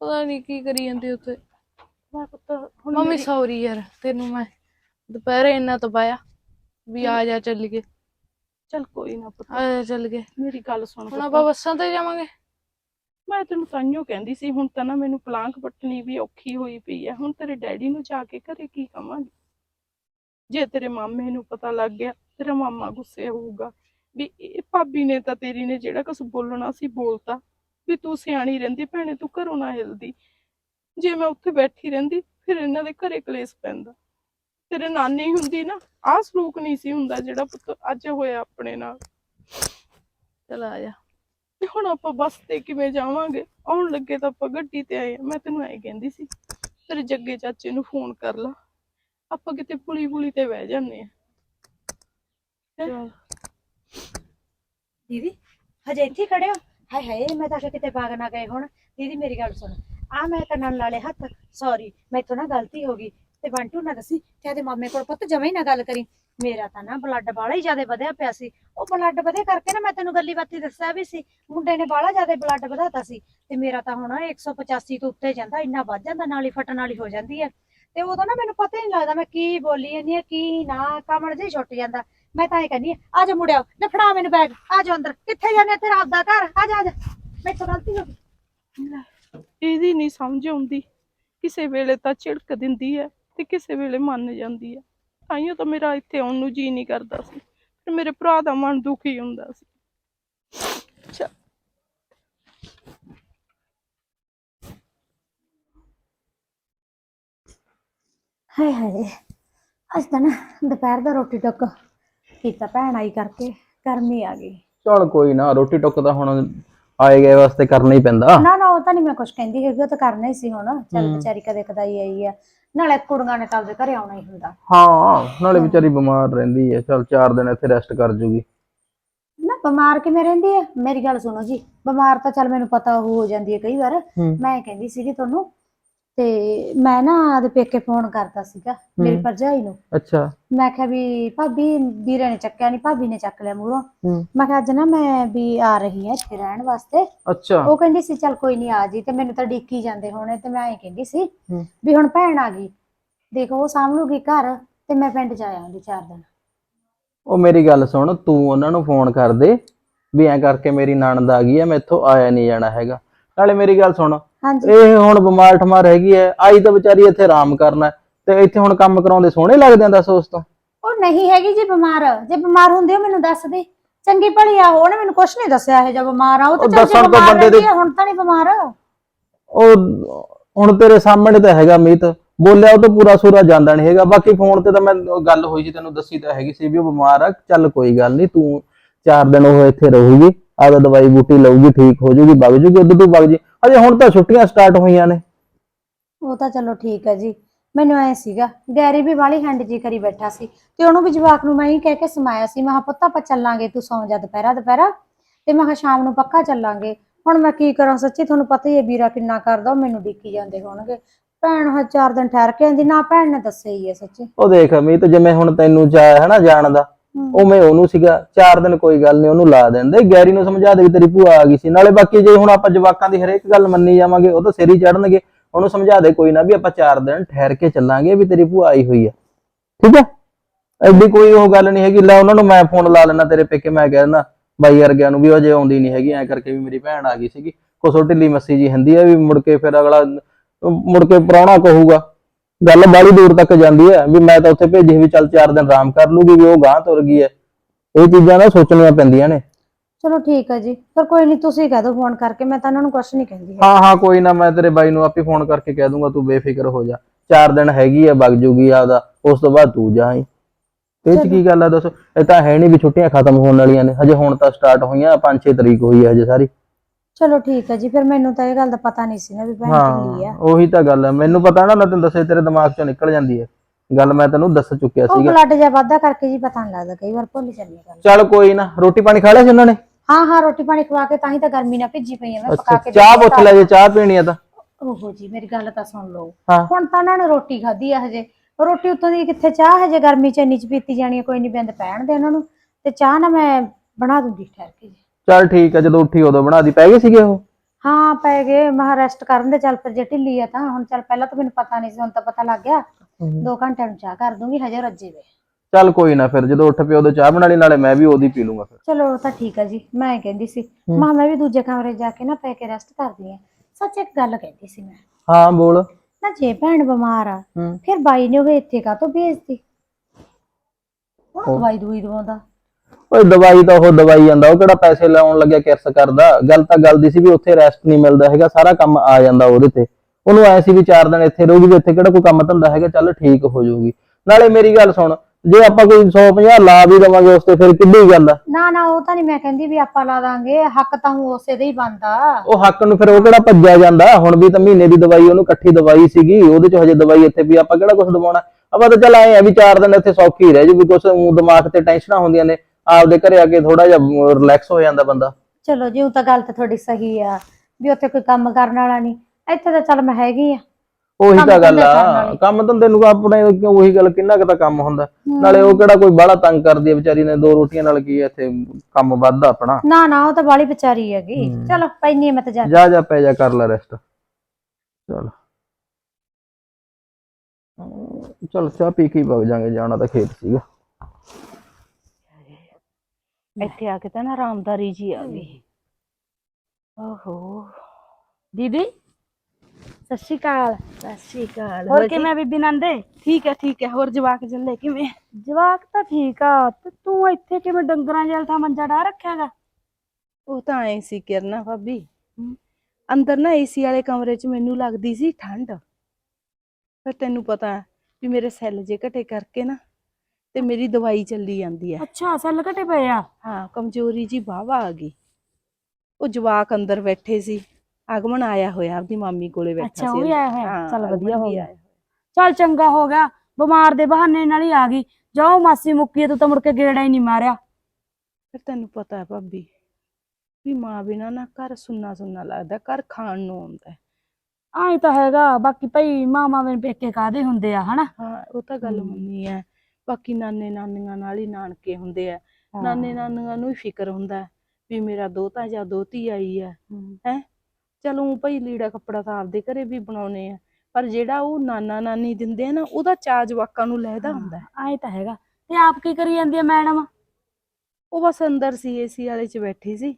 ਪਤਾ ਨਹੀਂ ਕੀ ਕਰੀ ਜਾਂਦੀ ਉੱਥੇ। ਮੈਂ ਪੁੱਤ ਹੁਣ ਮੰਮੀ ਸੌਰੀ ਯਾਰ ਤੈਨੂੰ ਮੈਂ ਦੁਪਹਿਰੇ ਇੰਨਾ ਤਪਾਇਆ ਵੀ ਆ ਜਾ ਚੱਲੀਏ ਚੱਲ ਕੋਈ ਨਾ ਪੁੱਤ। ਆ ਜਾ ਚੱਲੀਏ ਮੇਰੀ ਗੱਲ ਸੁਣ ਹੁਣ। ਆਪਾਂ ਬੱਸਾਂ ਤੇ ਜਾਵਾਂਗੇ। ਮੈਂ ਤੈਨੂੰ ਤਾਂਹੀਓ ਕਹਿੰਦੀ ਸੀ ਹੁਣ ਤਾਂ ਨਾ ਮੈਨੂੰ ਪਲਾਂਕ ਪੱਟਣੀ ਵੀ ਔਖੀ ਹੋਈ ਪਈ ਹੈ ਹੁਣ ਤੇਰੇ ਡੈਡੀ ਨੂੰ ਜਾ ਕੇ ਘਰੇ ਕੀ ਕਵਾਂਗੀ? ਜੇ ਤੇਰੇ ਮਾਮੇ ਨੂੰ ਪਤਾ ਲੱਗ ਗਿਆ ਤੇਰਾ ਮਾਮਾ ਗੁੱਸੇ ਹੋਊਗਾ। ਵੀ ਇਹ ਭਾਬੀ ਨੇ ਤਾਂ ਤੇਰੀ ਨੇ ਜਿਹੜਾ ਕੁਝ ਬੋਲਣਾ ਸੀ ਬੋਲਤਾ। ਵੀ ਤੂੰ ਸਿਆਣੀ ਰਹਿੰਦੀ ਭੈਣੇ ਤੂੰ ਘਰੋਂ ਨਾ ਹਿਲਦੀ। ਜੇ ਮੈਂ ਉੱਥੇ ਬੈਠੀ ਰਹਿੰਦੀ ਫਿਰ ਇਹਨਾਂ ਦੇ ਘਰੇ ਕਲੇਸ਼ ਪੈਂਦਾ। ਤੇਰੇ ਨਾਨੀ ਹੁੰਦੀ ਨਾ ਆਹ ਸਲੂਕ ਨਹੀਂ ਸੀ ਹੁੰਦਾ ਜਿਹੜਾ ਪੁੱਤ ਅੱਜ ਹੋਇਆ ਆਪਣੇ ਨਾਲ। ਚਲ ਆ ਜਾ। ਤੇ ਹੁਣ ਆਪਾਂ ਬੱਸ ਤੇ ਕਿਵੇਂ ਜਾਵਾਂਗੇ? ਆਉਣ ਲੱਗੇ ਤਾਂ ਆਪਾਂ ਗੱਡੀ ਤੇ ਆਏ ਆ। ਮੈਂ ਤੈਨੂੰ ਐਂ ਕਹਿੰਦੀ ਸੀ ਤੇਰੇ ਜੱਗੇ ਚਾਚੇ ਨੂੰ ਫੋਨ ਕਰ ਲਾ। ਆਪਾਂ ਕਿਤੇ ਪੁਲੀ ਪੁਲੀ ਤੇ ਬਹਿ ਜਾਂਦੇ ਆ ਚੱਲ। ਦੀਦੀ ਹਜੇ ਇੱਥੇ ਖੜੇ ਹੋ? ਹਾਏ ਹਾਏ ਮੈਂ ਤਾਂ ਆਖਿਆ ਕਿਤੇ ਭਾਗ ਨਾ ਗਏ ਹੁਣ। ਦੀਦੀ ਮੇਰੀ ਗੱਲ ਸੁਣ। ਆ ਮੈਂ ਕੰਨਾਂ ਲਾਲੇ ਹੱਥ ਸੌਰੀ ਮੈਥੋਂ ਨਾ ਗਲਤੀ ਹੋ ਗਈ। ਤੇ ਬੰਟੂ ਨਾ ਦੱਸੀ ਤੇ ਆਦੇ ਮਾਮੇ ਕੋਲ ਪੁੱਤ ਜਮੇ ਹੀ ਨਾ ਗੱਲ ਕਰੀ। ਮੇਰਾ ਤਾਂ ਨਾ ਬਲੱਡ ਬਾਲਾ ਹੀ ਜ਼ਿਆਦਾ ਵਧਿਆ ਪਿਆ ਸੀ। ਉਹ ਬਲੱਡ ਵਧੇ ਕਰਕੇ ਨਾ ਮੈਂ ਤੈਨੂੰ ਗੱਲੀ ਬਾਤੀ ਦੱਸਿਆ ਵੀ ਸੀ। ਮੁੰਡੇ ਨੇ ਬਾਲਾ ਜ਼ਿਆਦਾ ਬਲੱਡ ਵਧਾਤਾ ਸੀ। ਤੇ ਮੇਰਾ ਤਾਂ ਹੁਣ 185 ਤੋਂ ਉੱਤੇ ਜਾਂਦਾ, ਇੰਨਾ ਵੱਧ ਜਾਂਦਾ, ਨਾਲੀ ਫਟਣ ਵਾਲੀ ਹੋ ਜਾਂਦੀ ਹੈ। ਤੇ ਉਦੋਂ ਨਾ ਮੈਨੂੰ ਪਤਾ ਹੀ ਨਹੀਂ ਲੱਗਦਾ ਮੈਂ ਕੀ ਬੋਲੀ ਜਾਂਦੀ ਆ ਕੀ ਨਾ, ਕਮੜ ਜੇ ਛੁੱਟ ਜਾਂਦਾ। ਮੈਂ ਤਾਂ ਇਹ ਕਹਿੰਦੀ ਆ ਜਾ ਮੁੜਿਆ ਲੈ ਫੜਾ ਮੈਨੂੰ ਬੈਗ ਆ ਜਾ ਅੰਦਰ। ਕਿੱਥੇ ਜਾਂਦੇ ਤੇਰਾ ਦਾ ਘਰ? ਆ ਜਾ ਆ ਜਾ। ਮੈਥੋਂ ਗਲਤੀ ਹੋ ਗਈ। ਇਹਦੀ ਨਹੀਂ ਸਮਝ ਆਉਂਦੀ। ਕਿਸੇ ਵੇਲੇ ਤਾਂ ਝਿੜਕ ਦਿੰਦੀ ਹੈ। ਤੇ ਕਿਸੇ ਵੇਲੇ ਮੰਨ ਜਾਂਦੀ ਹੈ ਤਾਈਓ ਤਾਂ ਮੇਰਾ ਇੱਥੇ ਆਉਣ ਨੂੰ ਜੀ ਨਹੀਂ ਕਰਦਾ ਸੀ। ਫਿਰ ਮੇਰੇ ਭਰਾ ਦਾ ਮਨ ਦੁਖੀ ਹੁੰਦਾ ਸੀ। ਹਾਏ ਹਾਏ ਅੱਜ ਤਾਂ ਨਾ ਦੁਪਹਿਰ ਦਾ ਰੋਟੀ ਟੁੱਕ ਕੀਤਾ ਭੈਣ ਆਈ ਕਰਕੇ ਗਰਮੀ ਆ ਗਈ। ਚਲ ਕੋਈ ਨਾ ਰੋਟੀ ਟੁੱਕ ਤਾਂ ਹੁਣ ਆਏ ਗਏ ਵਾਸਤੇ ਕਰਨਾ ਹੀ ਪੈਂਦਾ। ਨਾ ਨਾ ਉਹ ਤਾਂ ਨਹੀਂ ਮੈਂ ਕੁਝ ਕਹਿੰਦੀ ਹੈਗੀ ਉਹ ਤਾਂ ਕਰਨਾ ਹੀ ਸੀ ਹੁਣ। ਚੱਲ। ਵਿਚਾਰੀ ਕਦੇ ਕਦਾਈ ਆਈ ਆ। ਨਾਲੇ ਕੁੜੀਆਂ ਨੇ ਤਾਂ ਆਪਦੇ ਘਰੇ ਆਉਣਾ ਹੀ ਹੁੰਦਾ। ਹਾਂ ਨਾਲੇ ਵਿਚਾਰੀ ਬਿਮਾਰ ਰਹਿੰਦੀ ਹੈ ਚਲ 4 ਦਿਨ ਇੱਥੇ ਰੈਸਟ ਕਰ ਜੂਗੀ। ਨਾ ਬਿਮਾਰ ਕਿਵੇਂ ਰਹਿੰਦੀ ਹੈ ਮੇਰੀ ਗੱਲ ਸੁਣੋ ਜੀ। ਬਿਮਾਰ ਤਾਂ ਚੱਲ ਮੈਨੂੰ ਪਤਾ ਉਹ ਹੋ ਜਾਂਦੀ ਹੈ ਕਈ ਵਾਰ। ਮੈਂ ਕਹਿੰਦੀ ਸੀਗੀ ਤੁਹਾਨੂੰ ਤੇ ਮੈਂ ਨਾ ਆਦੇ ਪੇਕੇ ਫੋਨ ਕਰਤਾ ਸੀਗਾ ਮੇਰੀ। ਭਰਜਾਈ ਨੂੰ। ਅੱਛਾ। ਮੈਂ ਕਿਹਾ ਵੀ ਭਾਬੀ ਵੀਰੇ ਨੇ ਚੱਕਿਆ ਨਹੀਂ ਭਾਬੀ ਨੇ ਚੱਕ ਲਿਆ ਮੂਹਰੋਂ। ਹੂੰ। ਮੈਂ ਕਿਹਾ ਅੱਜ ਨਾ ਮੈਂ ਵੀ ਆ ਰਹੀ ਹਾਂ ਇੱਥੇ ਰਹਿਣ ਵਾਸਤੇ। ਅੱਛਾ। ਉਹ ਕਹਿੰਦੀ ਸੀ ਚੱਲ ਕੋਈ ਨਹੀਂ ਆ ਜੀ ਤੇ ਮੈਨੂੰ ਤਾਂ ਡੀਕੀ ਜਾਂਦੇ ਹੋਣੇ ਤੇ ਮੈਂ ਐਂ ਕਹਿੰਦੀ ਸੀ। ਵੀ ਹੁਣ ਭੈਣ ਆ ਗਈ। ਦੇਖੋ ਉਹ ਸਾਂਭਲੂਗੀ ਘਰ ਤੇ ਮੈਂ ਪਿੰਡ ਜਾ ਆਉਂਗੀ ਚਾਰ ਦਿਨ। ਉਹ ਮੇਰੀ ਗੱਲ ਸੁਣ ਤੂੰ ਉਹਨਾਂ ਨੂੰ ਫੋਨ ਕਰ ਦੇ ਵੀ ਐਂ ਕਰਕੇ ਮੇਰੀ ਨਣਦ ਆ ਗਈ ਹੈ ਮੈਥੋਂ ਆਇਆ ਨਹੀਂ ਜਾਣਾ ਹੈਗਾ। ਨਾਲੇ ਮੇਰੀ ਗੱਲ ਸੁਣ। ਹਾਂਜੀ। ਇਹ ਹੁਣ ਬਿਮਾਰ ਠਮਾਰ ਹੈਗੀ ਹੈ ਆਈ ਤਾਂ ਵਿਚਾਰੀ ਇੱਥੇ ਆਰਾਮ ਕਰਨਾ ਹੈ, ਤੇ ਇੱਥੇ ਹੁਣ ਕੰਮ ਕਰਾਉਂਦੇ ਸੋਹਣੇ ਲੱਗਦੇ ਆ ਦੱਸ ਉਸ ਤੋਂ। ਉਹ ਨਹੀਂ ਹੈਗੀ ਜੀ ਬਿਮਾਰ ਜੇ ਬਿਮਾਰ ਹੁੰਦੀ ਉਹ ਮੈਨੂੰ ਦੱਸ ਦੇ। ਚੰਗੀ ਭਲੀ ਆ ਉਹਨੇ ਮੈਨੂੰ ਕੁਛ ਨਹੀਂ ਦੱਸਿਆ ਇਹ ਜੇ ਬਿਮਾਰ ਆ ਉਹ ਤਾਂ ਉਹ ਚੱਲ ਜੇ ਦੱਸਣ ਤੋਂ ਬਿਮਾਰ ਬੰਦੇ ਦੇ- ਰਹਿੰਦੀ ਆ, ਹੁਣ ਤਾਂ ਨਹੀਂ ਬਿਮਾਰ। ਉਹ ਹੁਣ ਤੇਰੇ ਸਾਹਮਣੇ ਤਾਂ ਹੈਗਾ ਮੀਤ ਬੋਲਿਆ ਉਹ ਤਾਂ ਪੂਰਾ ਸੂਰਾ ਜਾਂਦਾ ਨਹੀਂ ਹੈਗਾ ਬਾਕੀ ਫੋਨ ਤੇ ਤਾਂ ਮੈਂ ਉਹ ਗੱਲ ਹੋਈ ਸੀ ਤੈਨੂੰ ਦੱਸੀ ਤਾਂ ਹੈਗੀ ਸੀ ਵੀ ਉਹ ਬਿਮਾਰ ਆ ਚੱਲ ਕੋਈ ਗੱਲ ਨਹੀਂ ਤੂੰ ਚਾਰ ਦਿਨ ਉਹ ਇੱਥੇ ਰਹੂਗੀ। ਆਦਾ ਦਵਾਈ ਬੂਟੀ ਲਊਗੀ ਠੀਕ ਹੋ ਜੂਗੀ ਵਗ ਜੂਗੀ ਉਦੋਂ ਤੂੰ ਵਗ ਜੀ। ਅਜੇ ਹੁਣ ਤਾਂ ਛੁੱਟੀਆਂ ਸਟਾਰਟ ਹੋਈਆਂ ਨੇ। ਉਹ ਤਾਂ ਚਲੋ ਠੀਕ ਹੈ ਜੀ। ਮੈਨੂੰ ਐ ਸੀਗਾ ਗੈਰੀ ਵੀ ਵਾਲੀ ਹੈਂਡ ਜੀ ਕਰੀ ਬੈਠਾ ਸੀ ਤੇ ਉਹਨੂੰ ਵੀ ਜਵਾਕ ਨੂੰ ਮੈਂ ਹੀ ਕਹਿ ਕੇ ਸਮਾਇਆ ਸੀ ਮੈਂ ਕਿਹਾ ਪੁੱਤ ਆਪਾਂ ਚੱਲਾਂਗੇ ਤੂੰ ਸੌਂ ਜਾ ਦੁਪਹਿਰਾ ਦੁਪਹਿਰਾ। ਤੇ ਮੈਂ ਕਿਹਾ ਸ਼ਾਮ ਨੂੰ ਪੱਕਾ ਚੱਲਾਂਗੇ। ਹੁਣ ਮੈਂ ਕੀ ਕਰਾਂ ਸੱਚੀ ਤੁਹਾਨੂੰ ਪਤਾ ਹੀ ਹੈ ਵੀਰਾ ਕਿੰਨਾ ਕਰਦਾ ਉਹ ਮੈਨੂੰ ਡਿੱਕੀ ਜਾਂਦੇ ਹੋਣਗੇ। ਭੈਣ ਹ ਚਾਰ ਦਿਨ ਠਹਿਰ ਕੇ ਆਂਦੀ ਨਾ ਭੈਣ ਨੇ ਦੱਸਿਆ ਹੀ ਹੈ ਸੱਚੀ। ਉਹ ਦੇਖ ਮੀਤ ਜਿਵੇਂ ਹੁਣ ਤੈਨੂੰ ਚਾਹ ਹੈ ਨਾ ਜਾਣ ਦਾ ਹਮ। ਉਵੇਂ ਉਹਨੂੰ ਸੀਗਾ, ਚਾਰ ਦਿਨ ਕੋਈ ਗੱਲ ਨਹੀਂ, ਉਹਨੂੰ ਲਾ ਦਿੰਦੇ ਗੈਰੀ ਨੂੰ ਸਮਝਾ ਦੇ ਵੀ ਤੇਰੀ ਭੂਆ ਆ ਗਈ ਸੀ। ਨਾਲੇ ਬਾਕੀ ਜੇ ਹੁਣ ਆਪਾਂ ਜਵਾਕਾਂ ਦੀ ਹਰੇਕ ਗੱਲ ਮੰਨੀ ਜਾਵਾਂਗੇ, ਉਹ ਤਾਂ ਸਿਰ ਹੀ ਚੜਨਗੇ ਉਹਨੂੰ ਸਮਝਾ ਦੇ, ਕੋਈ ਨਾ ਵੀ ਆਪਾਂ ਚਾਰ ਦਿਨ ਠਹਿਰ ਕੇ ਚੱਲਾਂਗੇ ਵੀ ਤੇਰੀ ਭੂਆ ਆਈ ਹੋਈ ਆ। ਠੀਕ ਹੈ ਐਡੀ ਕੋਈ ਉਹ ਗੱਲ ਨਹੀਂ ਹੈਗੀ। ਲੈ ਉਹਨਾਂ ਨੂੰ ਮੈਂ ਫੋਨ ਲਾ ਲੈਣਾ ਤੇਰੇ ਪੇਕੇ, ਮੈਂ ਕਹਿ ਦਿੰਦਾ, ਬਾਈ ਵਰਗਿਆਂ ਨੂੰ ਵੀ ਅਜੇ ਆਉਂਦੀ ਨਹੀਂ ਹੈਗੀ, ਐ ਕਰਕੇ ਵੀ ਮੇਰੀ ਭੈਣ ਆ ਗਈ ਸੀਗੀ। ਕੁਛ ਢਿੱਲੀ ਮੱਸੀ ਜੀ ਹੁੰਦੀ ਆ ਵੀ ਮੁੜ ਕੇ ਫਿਰ ਅਗਲਾ, ਮੁੜ ਕੇ ਪ੍ਰਾਹੁਣਾ ਕਹੂਗਾ। ਗੱਲ ਬਾਲੀ ਦੂਰ ਤੱਕ ਜਾਂਦੀ ਹੈ ਵੀ ਮੈਂ ਤਾਂ ਉੱਥੇ ਭੇਜੀ ਵੀ ਚੱਲ ਚਾਰ ਦਿਨ ਆਰਾਮ ਕਰ ਲੂਗੀ ਵੀ ਉਹ ਗਾਂ ਤੁਰ ਗਈ ਹੈ। ਇਹ ਚੀਜ਼ਾਂ ਨਾ ਸੋਚਣੀਆਂ ਪੈਂਦੀਆਂ ਨੇ। ਚਲੋ ਠੀਕ ਹੈ ਜੀ। ਪਰ ਕੋਈ ਨਹੀਂ ਤੁਸੀਂ ਕਹਿ ਦਿਓ ਫੋਨ ਕਰਕੇ ਮੈਂ ਤਾਂ ਉਹਨਾਂ ਨੂੰ ਕੁਛ ਨਹੀਂ ਕਹਿੰਦੀ ਹਾਂ ਹਾਂ ਕੋਈ ਨਾ ਮੈਂ ਤੇਰੇ ਬਾਈ ਨੂੰ ਆਪੇ ਫੋਨ ਕਰਕੇ ਕਹਿ ਦੂੰਗਾ ਤੂੰ ਬੇਫਿਕਰ ਹੋ ਜਾ। ਚਾਰ ਦਿਨ ਹੈਗੀ ਆ ਵਗ ਜੂਗੀ ਆਦਾ ਉਸ ਤੋਂ ਬਾਅਦ ਤੂੰ ਜਾਈਂ ਇਹ ਚ ਕੀ ਗੱਲ ਆ ਦੱਸੋ ਇਹ ਤਾਂ ਹੈ ਨਹੀਂ ਵੀ ਛੁੱਟੀਆਂ ਖਤਮ ਹੋਣ ਵਾਲੀਆਂ ਨੇ। ਹਜੇ ਹੁਣ ਤਾਂ ਸਟਾਰਟ ਹੋਈਆਂ 5-6 ਤਰੀਕ ਹੋਈ ਹੈ ਹਜੇ ਸਾਰੀ। ਚਲੋ ਠੀਕ ਹੈ ਜੀ ਫਿਰ ਮੈਨੂੰ ਤਾਂ ਇਹ ਗੱਲ ਦਾ ਪਤਾ ਨਹੀਂ ਸੀ ਨਾ ਵੀ ਭੈਣ ਢਿੱਲੀ ਆ। ਹਾਂ ਉਹੀ ਤਾਂ ਗੱਲ ਹੈ। ਮੈਨੂੰ ਪਤਾ ਨਾ ਮੈਂ ਤੈਨੂੰ ਦੱਸੇ ਤੇਰੇ ਦਿਮਾਗ ਚੋਂ ਨਿਕਲ ਜਾਂਦੀ ਹੈ। ਗੱਲ ਮੈਂ ਤੈਨੂੰ ਦੱਸ ਚੁੱਕਿਆ ਉਹ ਸੀਗਾ। ਬਲੱਡ ਜਿਹਾ ਵਾਧਾ ਕਰਕੇ ਜੀ ਪਤਾ ਨਹੀਂ ਲੱਗਦਾ ਕਈ ਵਾਰ ਭੁੱਲ ਜਾਂਦੀ ਹਾਂ ਗੱਲ। ਚੱਲ ਕੋਈ ਨਾ ਰੋਟੀ ਪਾਣੀ ਖਾ ਲਿਆ ਸੀ ਉਹਨਾਂ ਨੇ? ਹਾਂ ਹਾਂ ਰੋਟੀ ਪਾਣੀ ਖਵਾ ਕੇ ਤਾਂ ਹੀ ਤਾਂ ਗਰਮੀ ਨਾਲ ਭਿੱਜੀ ਪਈ ਆ ਮੈਂ ਪਕਾ ਅੱਛਾ ਕੇ ਚਾਹ ਪੁੱਛ ਲੈ ਜੇ ਚਾਹ ਪੀਣੀ ਆ ਤਾਂ। ਓਹੋ ਜੀ ਮੇਰੀ ਗੱਲ ਤਾਂ ਸੁਣ ਲਓ। ਹਾਂ। ਹੁਣ ਤਾਂ ਉਹਨਾਂ ਨੇ ਰੋਟੀ ਖਾਧੀ ਆ ਹਜੇ। ਰੋਟੀ ਉੱਤੋਂ ਦੀ ਕਿੱਥੇ ਚਾਹ ਹਜੇ ਗਰਮੀ ਚ ਇੰਨੀ ਚ ਪੀਤੀ ਜਾਣੀ ਆ ਕੋਈ ਨਹੀਂ ਬਿੰਦ ਪੈਣ ਦੇ ਉਹਨਾਂ ਨੂੰ। ਤੇ ਚਾਹ ਨਾ ਮੈਂ ਬਣਾ ਦੂੰਗੀ ਠਹਿਰ ਕੇ ਜੀ। ਚੱਲ ਠੀਕ ਆ ਜਦੋਂ ਉੱਠੀ ਉਦੋਂ ਬਣਾ ਦੀ। ਪੈ ਗਏ ਸੀਗੇ ਉਹ? ਹਾਂ ਪੈ ਗਏ। ਮੈਂ ਰੈਸਟ ਕਰਨ ਦੇ ਚੱਲ ਫਿਰ ਜੇ ਢਿੱਲੀ ਆ ਤਾਂ। ਹੁਣ ਚੱਲ ਪਹਿਲਾਂ ਤਾਂ ਮੈਨੂੰ ਪਤਾ ਨਹੀਂ ਸੀ ਹੁਣ ਤਾਂ ਪਤਾ ਲੱਗ ਗਿਆ। ਦੋ ਘੰਟਿਆਂ ਨੂੰ ਚਾਹ ਕਰ ਦੂੰਗੀ ਹਜੇ ਰੱਜੇ ਵੇ। ਚੱਲ ਕੋਈ ਨਾ ਫਿਰ ਜਦੋਂ ਉੱਠ ਪਿਆ ਉਦੋਂ ਚਾਹ ਬਣਾ ਲਈ ਨਾਲੇ ਮੈਂ ਵੀ ਉਹਦੀ ਪੀ ਲੂੰਗਾ ਫਿਰ। ਚਲੋ ਉਹ ਤਾਂ ਠੀਕ ਆ ਜੀ ਮੈਂ ਕਹਿੰਦੀ ਸੀ। ਮਾਂ ਮੈਂ ਵੀ ਦੂਜੇ ਕਮਰੇ ਜਾ ਕੇ ਨਾ ਪੈ ਕੇ ਰੈਸਟ ਕਰਦੀ ਆ। ਸੱਚ ਇੱਕ ਗੱਲ ਕਹਿੰਦੀ ਸੀ ਮੈਂ। ਹਾਂ ਬੋਲ। ਨਾ ਜੇ ਭੈਣ ਬਿਮਾਰ ਆ। ਫਿਰ ਬਾਈ ਨੇ ਉਹ ਇੱਥੇ ਕਾਹਤੋਂ ਭੇਜਤੀ? ਉਹ ਦਵਾਈ ਦਵਾਈ ਦਵਾਉਂਦਾ। ਓਏ ਦਵਾਈ ਤਾਂ ਉਹ ਦਵਾਈ ਜਾਂਦਾ ਉਹ ਕਿਹੜਾ ਪੈਸੇ ਲਾਉਣ ਲੱਗਿਆ ਕਿਰਸ ਕਰਦਾ? ਗੱਲ ਤਾਂ ਗੱਲ ਦੀ ਸੀ ਵੀ ਉੱਥੇ ਰੈਸਟ ਨਹੀਂ ਮਿਲਦਾ ਹੈਗਾ ਸਾਰਾ ਕੰਮ ਆ ਜਾਂਦਾ ਉਹਦੇ ਤੇ। ਉਹਨੂੰ ਐ ਸੀ ਵੀ ਚਾਰ ਦਿਨ ਇੱਥੇ ਰਹੂਗੀ ਵੀ ਇੱਥੇ ਕਿਹੜਾ ਕੋਈ ਕੰਮ ਧੰਦਾ ਹੈਗਾ ਚੱਲ ਠੀਕ ਹੋ ਜਾਊਗੀ। ਨਾਲੇ ਮੇਰੀ ਗੱਲ ਸੁਣ ਜੇ ਆਪਾਂ ਕੋਈ 150 ਲਾ ਵੀ ਦੇਵਾਂਗੇ ਉਸ ਤੇ ਫਿਰ ਕਿੱਡੀ ਗੱਲ ਆ? ਨਾ ਨਾ ਉਹ ਤਾਂ ਨਹੀਂ ਮੈਂ ਕਹਿੰਦੀ ਵੀ ਆਪਾਂ ਲਾ ਦਾਂਗੇ ਹੱਕ ਤਾਂ ਹੁਣ ਉਸੇ ਦਾ ਹੀ ਬਣਦਾ। ਉਹ ਹੱਕ ਨੂੰ ਫਿਰ ਉਹ ਕਿਹੜਾ ਭੱਜਿਆ ਜਾਂਦਾ? ਹੁਣ ਵੀ ਤਾਂ ਮਹੀਨੇ ਦੀ ਦਵਾਈ ਉਹਨੂੰ ਇਕੱਠੀ ਦਵਾਈ ਸੀਗੀ ਉਹਦੇ ਚ ਹਜੇ ਦਵਾਈ ਇੱਥੇ ਵੀ ਆਪਾਂ ਕਿਹੜਾ ਕੁਝ ਦਵਾਉਣਾ? ਆਪਾਂ ਤਾਂ ਚੱਲ ਆਏ ਆ ਵੀ ਚਾਰ ਦਿਨ ਇੱਥੇ ਸੌਖੀ ਰਹਿ ਜੂ ਵੀ ਕੁਝ ਦਿਮਾਗ ਤੇ ਟੈਨਸ਼ਨਾਂ ਹੁੰਦੀਆਂ ਨੇ। ਆਪਦੇ ਘਰੇ ਆ ਕੇ ਥੋੜਾ ਜਿਹਾ ਰਿਲੈਕਸ ਹੋ ਜਾਂਦਾ ਬੰਦਾ। ਚਲੋ ਜੀ ਉਹ ਤਾਂ ਗੱਲ ਤਾਂ ਤੁਹਾਡੀ ਸਹੀ ਆ ਵੀ ਉੱਥੇ ਕੋਈ ਕੰਮ ਕਰਨ ਵਾਲਾ ਨਹੀਂ। ਇੱਥੇ ਤਾਂ ਚੱਲ ਮੈਂ ਹੈਗੀ ਆ। ਉਹੀ ਤਾਂ ਗੱਲ ਆ। ਕੰਮ ਧੰਦੇ ਨੂੰ ਆਪਣੇ ਕਿਉਂ ਉਹੀ ਗੱਲ ਕਿੰਨਾ ਕੁ ਤਾਂ ਕੰਮ ਹੁੰਦਾ। ਨਾਲੇ ਉਹ ਕਿਹੜਾ ਕੋਈ ਬਾਹਲਾ ਤੰਗ ਕਰਦੀ ਹੈ ਵਿਚਾਰੀ ਨੇ ਦੋ ਰੋਟੀਆਂ ਨਾਲ ਕੀ ਇੱਥੇ ਕੰਮ ਵੱਧਦਾ ਆਪਣਾ। ਨਾ ਨਾ ਉਹ ਤਾਂ ਬਾਲੀ ਵਿਚਾਰੀ ਹੈਗੀ। ਚਲੋ ਪੈਣੀ ਮੈਂ ਤਾਂ ਜਾ ਜਾ ਜਾ ਪੈ ਜਾ ਕਰ ਲੈ ਰੈਸਟ ਚਲ। ਚਲ ਚਾਹ ਪੀ ਕੇ ਹੀ ਵਗ ਜਾਾਂਗੇ ਜਾਣਾ ਤਾਂ ਖੇਤ ਸੀਗਾ। ਇੱਥੇ ਆ ਕੇ ਤਾਂ ਨਾ ਆਰਾਮਦਾਰੀ ਜੀ ਆ ਗਈ। ਓਹੋ। ਦੀਦੀ ਸਤਿ ਸ਼੍ਰੀ ਅਕਾਲ। ਸਤਿ ਸ਼੍ਰੀ ਅਕਾਲ। ਹੋਰ ਕਿਵੇਂ ਬੀਬੀ ਨੰਦੇ? ਠੀਕ ਹੈ ਠੀਕ ਹੈ। ਹੋਰ ਜਵਾਕ ਚੱਲੇ ਕਿਵੇਂ? ਜਵਾਕ ਤਾਂ ਠੀਕ ਆ। ਤੇ ਤੂੰ ਇੱਥੇ ਕਿਵੇਂ ਡੰਗਰਾਂ ਜਲ ਥਾਂ ਮੰਜਾ ਡਾ ਰੱਖਿਆਗਾ ਉਹ ਤਾਂ ਐ ਸੀ ਕਿਰਨਾ ਭਾਬੀ। ਅੰਦਰ ਨਾ ਏਸੀ ਵਾਲੇ ਕਮਰੇ 'ਚ ਮੈਨੂੰ ਲੱਗਦੀ ਸੀ ਠੰਡ। ਫਿਰ ਤੈਨੂੰ ਪਤਾ ਵੀ ਮੇਰੇ ਸੈੱਲ ਜੇ ਘਟੇ ਕਰਕੇ ਨਾ ਤੇ ਮੇਰੀ ਦਵਾਈ ਚੱਲੀ ਜਾਂਦੀ ਹੈ। ਅੱਛਾ ਸੈੱਲ ਘਟੇ ਪਏ ਆ? ਹਾਂ ਕਮਜ਼ੋਰੀ ਜੀ ਵਾਹਵਾ ਆ ਗਈ। ਉਹ ਜਵਾਕ ਅੰਦਰ ਬੈਠੇ ਸੀ। ਆਗਮਨ ਆਇਆ ਹੋਇਆ ਆਪਦੀ ਮਾਮੀ ਕੋਲੇ ਬੈਠਾ ਸੀ। ਅੱਛਾ ਉਹ ਵੀ ਆਇਆ ਹੋਇਆ? ਹਾਂ, ਚੱਲ ਅਗਮਨ ਵਧੀਆ ਹੋ ਵੀ ਗਿਆ। ਆਇਆ। ਚੱਲ ਚੰਗਾ ਹੋ ਗਿਆ। ਬਿਮਾਰ ਦੇ ਬਹਾਨੇ ਨਾਲ ਹੀ ਆ ਗਈ। ਜਾਓ ਮਾਸੀ ਮੁੱਕੀ ਆ, ਤੂੰ ਤਾਂ ਮੁੜ ਕੇ ਗੇੜਾ ਹੀ ਨਹੀਂ ਮਾਰਿਆ। ਫਿਰ ਤੈਨੂੰ ਪਤਾ ਹੈ ਭਾਬੀ ਵੀ ਮਾਂ ਬਿਨਾ ਨਾ ਘਰ ਸੁੰਨਾ ਸੁੰਨਾ ਲੱਗਦਾ ਘਰ ਖਾਣ ਨੂੰ ਆਉਂਦਾ ਹੈ। ਆਏ ਤਾਂ ਹੈਗਾ ਬਾਕੀ ਭਈ ਮਾਮਾ ਮੇਰੇ ਪੇਕੇ ਕਾਦੇ ਹੁੰਦੇ ਆ ਹਨਾ? ਹਾਂ ਉਹ ਤਾਂ ਗੱਲ ਹਮ। ਮੰਨੀ ਹੈ। ਬਾਕੀ ਨਾਨੇ ਨਾਨੀਆਂ ਨਾਲ ਹੀ ਨਾਨਕੇ ਹੁੰਦੇ ਆ। ਨਾਨੇ ਨਾਨੀਆਂ ਨੂੰ ਹੀ ਫਿਕਰ ਹੁੰਦਾ ਹੈ ਵੀ ਮੇਰਾ ਦੋਤਾ ਜਾਂ ਦੋਤੀ ਆਈ ਹੈ? ਹਮ। ਚਲੋ ਭਾਈ ਲੀੜਾ ਕੱਪੜਾ ਤਾਂ ਆਪਦੇ ਘਰੇ ਵੀ ਬਣਾਉਨੇ ਆ। ਪਰ ਜਿਹੜਾ ਉਹ ਨਾਨਾ ਨਾਨੀ ਦਿੰਦੇ ਆ ਨਾ ਉਹਦਾ ਚਾਅ ਜਵਾਕਾਂ ਨੂੰ ਲੈਦਾ ਹੁੰਦਾ ਹੈ। ਆਏ ਤਾਂ ਹੈਗਾ। ਤੇ ਆਪ ਕੀ ਕਰੀ ਜਾਂਦੀ ਆ ਮੈਡਮ? ਉਹ ਬਸ ਅੰਦਰ ਸੀ ਏਸੀ ਵਾਲੇ 'ਚ ਬੈਠੀ ਸੀ।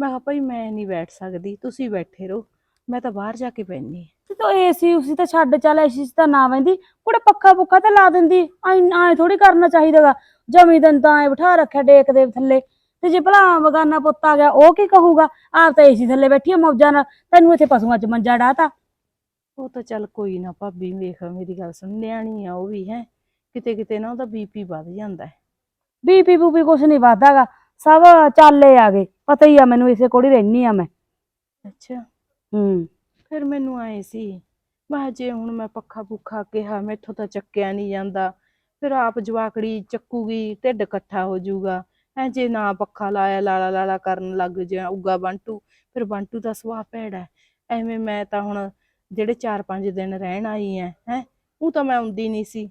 ਮੈਂ ਕਿਹਾ ਭਾਈ ਮੈਂ ਨਹੀਂ ਬੈਠ ਸਕਦੀ ਤੁਸੀਂ ਬੈਠੇ ਰਹੋ। ਮੈਂ ਤਾਂ ਬਾਹਰ ਜਾ ਕੇ ਪੈਣੀ ਤੇ ਤੂੰ ਏਸੀ ਉਸੀ ਤਾਂ ਛੱਡ ਚੱਲ ਏਸੀ ਤਾਂ ਨਾ ਵੈਂਦੀ ਕੁੜੇ ਪੱਖਾ ਪੁੱਖਾ ਤੇ ਲਾ ਦਿੰਦੀ। ਐ ਥੋੜੀ ਕਰਨਾ ਚਾਹੀਦਾਗਾ। ਜਮੀ ਦਿਨ ਤਾਂ ਐ ਬਿਠਾ ਰੱਖਿਆ ਡੇਕ ਦੇ ਥੱਲੇ। ਤੇ ਜੇ ਭਲਾ ਬਗਾਨਾ ਪੁੱਤ ਆ ਗਿਆ ਉਹ ਕੀ ਕਹੂਗਾ? ਆਪ ਤਾਂ ਏਸੀ ਥੱਲੇ ਬੈਠੀ ਆ ਮੌਜਾਂ ਨਾਲ। ਤੈਨੂੰ ਇੱਥੇ ਪਸ਼ੂਆਂ 'ਚ ਮੰਜਾ ਡਾਤਾ ਉਹ ਤਾਂ ਚੱਲ ਕੋਈ ਨਾ ਭਾਬੀ ਵੇਖ ਮੇਰੀ ਗੱਲ ਸੁਣ। ਨਿਆਣੀ ਆ ਉਹ ਵੀ ਹੈ। ਕਿਤੇ ਕਿਤੇ ਨਾ ਉਹਦਾ ਬੀਪੀ ਵੱਧ ਜਾਂਦਾ ਹੈ। ਬੀਪੀ ਬੂਪੀ ਕੁਛ ਨਹੀਂ ਵਾਦਾਗਾ ਸਭ ਚਾਲੇ ਆ ਗਏ। ਪਤਾ ਹੀ ਆ ਮੈਨੂੰ ਇਸੇ ਕੋਲ ਹੀ ਰਹਿਨੀ ਆ ਮੈਂ। ਅੱਛਾ। ਹੂੰ। ਫਿਰ ਮੈਨੂੰ ਆਏ ਸੀ ਮੈਂ ਜੇ ਹੁਣ ਮੈਂ ਪੱਖਾ ਪੁੱਖਾ ਕਿਹਾ ਮੈਥੋਂ ਤਾਂ ਚੱਕਿਆ ਨਹੀਂ ਜਾਂਦਾ। ਫਿਰ ਆਪ ਜਵਾਕੜੀ ਚੱਕੂਗੀ ਢਿੱਡ ਇਕੱਠਾ ਹੋ ਜਾਊਗਾ। ਐ ਜੇ ਨਾ ਪੱਖਾ ਲਾਇਆ ਲਾਲਾ ਲਾਲਾ ਕਰਨ ਲੱਗ ਜਾਊਗਾ ਬੰਟੂ ਫਿਰ ਬੰਟੂ ਦਾ ਸੁਭਾਅ ਭੈੜਾ। ਐਵੇਂ ਮੈਂ ਤਾਂ ਹੁਣ ਜਿਹੜੇ 4-5 ਦਿਨ ਰਹਿਣ ਆਈ ਐ ਹੈ ਉਹ ਤਾਂ ਮੈਂ ਆਉਂਦੀ ਨਹੀਂ ਸੀ।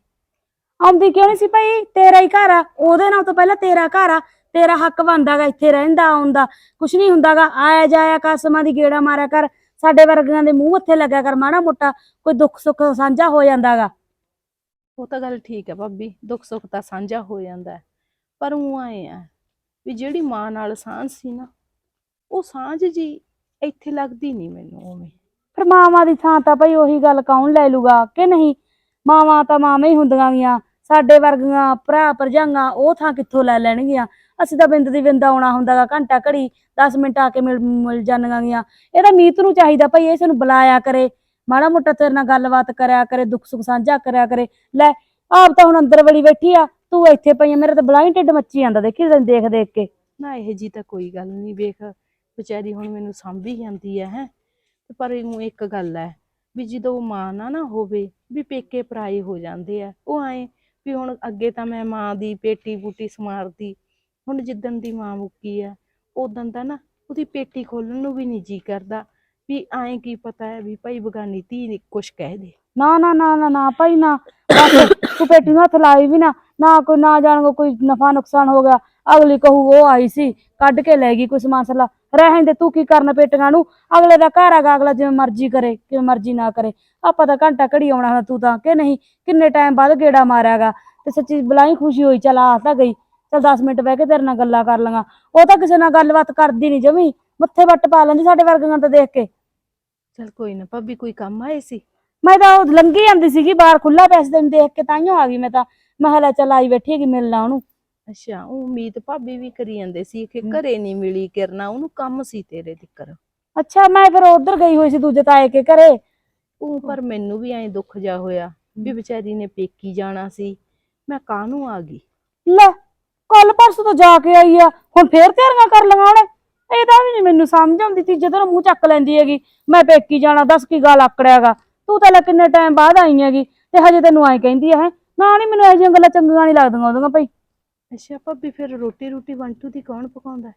ਆਉਂਦੀ ਕਿਉਂ ਨਹੀਂ ਸੀ ਭਾਈ? ਤੇਰਾ ਹੀ ਘਰ ਆ ਉਹਦੇ ਨਾਲ ਤਾਂ ਪਹਿਲਾਂ ਤੇਰਾ ਘਰ ਆ। ਤੇਰਾ ਹੱਕ ਬਣਦਾਗਾ ਇੱਥੇ ਰਹਿੰਦਾ ਆਉਂਦਾ। ਕੁਛ ਨਹੀਂ ਹੁੰਦਾਗਾ ਆਇਆ ਜਾਇਆ ਕਸਮਾਂ ਦੀ ਗੇੜਾ ਮਾਰਿਆ ਕਰ। ਸਾਡੇ ਵਰਗਿਆਂ ਦੇ ਮੂੰਹ ਮੱਥੇ ਲੱਗਿਆ ਕਰ ਮਾੜਾ ਮੋਟਾ ਕੋਈ ਦੁੱਖ ਸੁੱਖ ਸਾਂਝਾ ਹੋ ਜਾਂਦਾਗਾ ਉਹ ਤਾਂ ਗੱਲ ਠੀਕ ਹੈ ਭਾਬੀ ਦੁੱਖ ਸੁੱਖ ਤਾਂ ਸਾਂਝਾ ਹੋ ਜਾਂਦਾ ਹੈ। ਪਰ ਉਹ ਆਏ ਆ ਵੀ ਜਿਹੜੀ ਮਾਂ ਨਾਲ ਸਾਂਝ ਸੀ ਨਾ ਉਹ ਸਾਂਝ ਜੀ ਇੱਥੇ ਲੱਗਦੀ ਨਹੀਂ ਮੈਨੂੰ ਉਵੇਂ। ਫਿਰ ਮਾਵਾਂ ਦੀ ਥਾਂ ਤਾਂ ਭਾਈ ਉਹੀ ਗੱਲ ਕੌਣ ਲੈ ਲੂਗਾ ਕਿ ਨਹੀਂ? ਮਾਵਾਂ ਤਾਂ ਮਾਵਾਂ ਹੀ ਹੁੰਦੀਆਂ ਗੀਆਂ ਸਾਡੇ ਵਰਗੀਆਂ ਭਰਾ ਭਰਜਾਈਆਂ ਉਹ ਥਾਂ ਕਿੱਥੋਂ ਲੈ ਲੈਣਗੀਆਂ? ਅਸੀਂ ਤਾਂ ਬਿੰਦ ਦੀ ਬਿੰਦ ਆਉਣਾ ਹੁੰਦਾਗਾ, ਘੰਟਾ ਘੜੀ 10 ਮਿੰਟ ਆ ਕੇ ਮਿਲ ਮਿਲ ਜਾਂਦੀਆਂ ਗੀਆਂ। ਇਹਦਾ ਮੀਤ ਨੂੰ ਚਾਹੀਦਾ ਭਾਈ ਇਹ ਸਾਨੂੰ ਬੁਲਾਇਆ ਕਰੇ, ਮਾੜਾ ਮੋਟਾ ਤੇਰੇ ਨਾਲ ਗੱਲਬਾਤ ਕਰਿਆ ਕਰੇ, ਦੁੱਖ ਸੁੱਖ ਸਾਂਝਾ ਕਰਿਆ ਕਰੇ। ਲੈ, ਆਪ ਤਾਂ ਹੁਣ ਅੰਦਰ ਵੜੀ ਬੈਠੀ ਆ, ਤੂੰ ਇੱਥੇ ਪਈ ਆ, ਮੇਰੇ ਤਾਂ ਬਲਾਈ ਢਿੱਡ ਮੱਚੀ ਜਾਂਦਾ ਦੇਖੀ ਤੈਨੂੰ ਦੇਖ ਦੇਖ ਕੇ। ਨਾ ਇਹ ਜੀ ਤਾਂ ਕੋਈ ਗੱਲ ਨਹੀਂ, ਵੇਖ, ਵਿਚਾਰੀ ਹੁਣ ਮੈਨੂੰ ਸਾਂਭੀ ਜਾਂਦੀ ਹੈ। ਹੈ ਪਰ ਉਹ ਇੱਕ ਗੱਲ ਹੈ ਵੀ ਜਦੋਂ ਮਾਂ ਨਾ ਨਾ ਹੋਵੇ, ਵੀ ਪੇਕੇ ਪਰਾਏ ਹੋ ਜਾਂਦੇ ਆ, ਉਹ ਐ ਵੀ ਹੁਣ ਅੱਗੇ ਤਾਂ ਮੈਂ ਮਾਂ ਦੀ ਪੇਟੀ ਬੂਟੀ ਸਮਾਰਦੀ ਹੁਣ ਜਿੱਦਣ ਦੀ ਮਾਂ ਮੁੱਕੀ ਆ ਉਦੋਂ ਦਾ ਨਾ ਉਹਦੀ ਪੇਟੀ ਖੋਲਣ ਨੂੰ ਵੀ ਨਹੀਂ ਜੀ ਕਰਦਾ। ਵੀ ਐਂ ਕੀ ਪਤਾ ਹੈ ਵੀ ਭਾਈ ਬਗਾਨੀ ਧੀ ਨੇ ਕੁਛ ਕਹਿ ਦੇ। ਨਾ ਨਾ ਨਾ ਨਾ ਨਾ ਭਾਈ, ਨਾ। ਬਸ ਤੂੰ ਪੇਟੀ ਨੂੰ ਹੱਥ ਲਾਈ ਵੀ ਨਾ ਨਾ ਕੋਈ, ਨਾ ਜਾਣ ਕੋਈ ਨਫਾ ਨੁਕਸਾਨ ਹੋ ਗਿਆ। ਅਗਲੀ ਕਹੂ, ਉਹ ਆਈ ਸੀ, ਕੱਢ ਕੇ ਲੈ ਗਈ ਕੋਈ ਮਸਲਾ। ਰਹਿਣ ਦੇ, ਤੂੰ ਕੀ ਕਰਨ ਪੇਟੀਆਂ ਨੂੰ? ਅਗਲੇ ਦਾ ਘਰ ਹੈਗਾ, ਅਗਲਾ ਜਿਵੇਂ ਮਰਜ਼ੀ ਕਰੇ, ਕਿਵੇਂ ਮਰਜ਼ੀ ਨਾ ਕਰੇ। ਆਪਾਂ ਤਾਂ ਘੰਟਾ ਘੜੀ ਆਉਣਾ ਤੂੰ ਤਾਂ, ਕਿ ਨਹੀਂ? ਕਿੰਨੇ ਟਾਈਮ ਬਾਅਦ ਗੇੜਾ ਮਾਰਿਆਗਾ ਤੇ ਸੱਚੀ ਬਲਾਈ ਖੁਸ਼ੀ ਹੋਈ, ਚਲ ਆ ਤਾਂ ਗਈ। ਚਲ 10 ਮਿੰਟ ਬਹਿ ਕੇ ਤੇਰੇ ਨਾਲ ਗੱਲਾਂ ਕਰ ਲਾਂਗਾ ਉਹ ਤਾਂ ਕਿਸੇ ਨਾਲ ਗੱਲਬਾਤ ਕਰਦੀ ਨਹੀਂ ਜਮੀ। ਮੱਥੇ ਵੱਟ ਪਾ ਲੈਂਦੀ ਸਾਡੇ ਵਰਗੀਆਂ ਤਾਂ ਦੇਖ ਕੇ। ਚਲ ਕੋਈ ਨਾ ਭਾਬੀ ਕੋਈ ਕੰਮ ਆਏ ਸੀ? ਮੈਂ ਤਾਂ ਉਹ ਲੰਗੀ ਜਾਂਦੀ ਸੀਗੀ ਬਾਹਰ ਖੁੱਲਾ ਪਿਆ ਸੀ ਤੈਨੂੰ ਦੇਖ ਕੇ ਤਾਈਓ ਆ ਗਈ ਮੈਂ ਤਾਂ। ਮੈਂ ਹਲਾ ਚੱਲ ਆਈ ਬੈਠੀ ਹੈਗੀ ਮਿਲਣਾ ਉਹਨੂੰ। ਅੱਛਾ ਉਹ ਉਮੀਦ ਭਾਬੀ ਵੀ ਕਰੀ ਜਾਂਦੇ ਸੀ ਕਿ। ਘਰੇ ਨਹੀਂ ਮਿਲੀ ਕਿਰਨਾ ਉਹਨੂੰ ਕੰਮ ਸੀ ਤੇਰੇ ਦਿੱਕਰ ਅੱਛਾ ਮੈਂ ਫਿਰ ਉਧਰ ਗਈ ਹੋਈ ਸੀ ਦੂਜੇ ਤਾਏ ਕੇ ਘਰੇ। ਉਹ ਪਰ ਮੈਨੂੰ ਵੀ ਐਂ ਦੁੱਖ ਜਾ ਹੋਇਆ ਵੀ ਵਿਚਾਰੀ ਨੇ ਪੇਕੀ ਜਾਣਾ ਸੀ। ਮੈਂ ਕਾਹਨੂੰ ਆ ਗਈ? ਲੈ ਕੱਲ ਪਰਸੋਂ ਤੋਂ ਜਾ ਕੇ ਆਈ ਆ ਹੁਣ ਫੇਰ ਤਿਆਰੀਆਂ ਕਰ ਲਵਾਂ ਉਹਨੇ। ਇਹਦਾ ਵੀ ਨਹੀਂ ਮੈਨੂੰ ਸਮਝ ਆਉਂਦੀ ਤੀ ਜਦੋਂ ਮੂੰਹ ਚੱਕ ਲੈਂਦੀ ਹੈਗੀ ਮੈਂ ਪੇਕੀ ਜਾਣਾ ਦੱਸ ਕੀ ਗੱਲ ਆਕੜਿਆਗਾ ਤੂੰ ਤਾਂ ਲੈ ਕਿੰਨੇ ਟਾਈਮ ਬਾਅਦ ਆਈ ਹੈਗੀ ਤੇ ਹਜੇ ਤੈਨੂੰ ਐਂ ਕਹਿੰਦੀ ਹੈ। ਨਾ ਨਹੀਂ ਮੈਨੂੰ ਇਹੋ ਜਿਹੀਆਂ ਗੱਲਾਂ ਚੰਗੀਆਂ ਨਹੀਂ ਲੱਗਦੀਆਂ ਉਹਦੀਆਂ ਭਾਈ। ਅੱਛਾ ਭਾਬੀ ਫਿਰ ਰੋਟੀ ਰੋਟੀ ਬੰਟੂ ਦੀ ਕੌਣ ਪਕਾਉਂਦਾ? ਹੈ?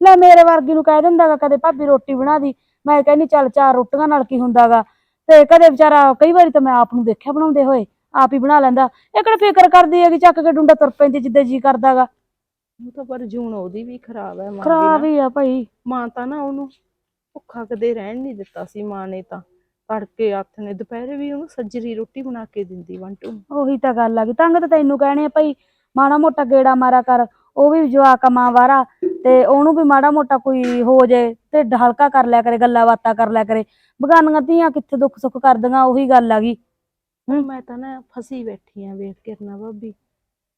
ਲੈ ਮੇਰੇ ਵਰਗੀ ਨੂੰ ਕਹਿ ਦਿੰਦਾਗਾ ਕਦੇ ਭਾਬੀ ਰੋਟੀ ਬਣਾ ਦੀ। ਮੈਂ ਕਹਿੰਦੀ ਚੱਲ ਚਾਰ ਰੋਟੀਆਂ ਨਾਲ ਕੀ ਹੁੰਦਾਗਾ। ਤੇ ਕਦੇ ਵਿਚਾਰਾ ਕਈ ਵਾਰੀ ਤਾਂ ਮੈਂ ਆਪ ਨੂੰ ਦੇਖਿਆ ਬਣਾਉਂਦੇ ਹੋਏ। ਆਪ ਹੀ ਬਣਾ ਲੈਂਦਾ। ਇਹ ਕਿਹੜਾ ਫਿਕਰ ਕਰਦੀ ਹੈਗੀ? ਚੱਕ ਕੇ ਡੁੰਡਾ ਤੁਰ ਪੈਂਦੀ ਜਿੱਦੇ ਜੀ ਕਰਦਾਗਾ। ਉਹ ਤਾਂ ਪਰ ਜੂਨ ਉਹਦੀ ਵੀ ਖਰਾਬ ਹੈ ਮਾਂ ਦੀ ਖਰਾਬ ਨਾ। ਹੀ ਆ ਭਾਈ। ਮਾਂ ਤਾਂ ਨਾ ਉਹਨੂੰ ਭੁੱਖਾ ਕਦੇ ਰਹਿਣ ਨਹੀਂ ਦਿੱਤਾ ਸੀ ਮਾਂ ਨੇ ਤਾਂ। ਤੜਕੇ ਹੱਥ ਨੇ ਦੁਪਹਿਰੇ ਵੀ ਉਹਨੂੰ ਸੱਜਰੀ ਰੋਟੀ ਬਣਾ ਕੇ ਦਿੰਦੀ ਵੰਟੂ ਨੂੰ ਉਹੀ ਤਾਂ ਗੱਲ ਆ ਗਈ। ਤੰਗ ਤਾਂ ਤੈਨੂੰ ਕਹਿਣੇ ਆ ਭਾਈ ਮਾੜਾ ਮੋਟਾ ਗੇੜਾ ਮਾਰਾ ਕਰ। ਉਹ ਵੀ ਜਵਾਕ ਆ ਮਾਂ ਵਾਰਾ ਤੇ ਉਹਨੂੰ ਵੀ ਮਾੜਾ ਮੋਟਾ ਕੋਈ ਹੋ ਜੇ ਤੇ ਹਲਕਾ ਕਰ ਲਿਆ ਕਰੇ ਗੱਲਾਂ ਬਾਤਾਂ ਕਰ ਲਿਆ ਕਰੇ। ਬਗਾਨੀਆਂ ਧੀਆਂ ਕਿੱਥੇ ਦੁੱਖ ਸੁੱਖ ਕਰਦੀਆਂ ਉਹੀ ਗੱਲ ਆ ਗਈ। ਹੁਣ ਮੈਂ ਤਾਂ ਨਾ ਫਸੀ ਬੈਠੀ ਆ ਵੇਖ ਕਰਨਾ ਭਾਬੀ।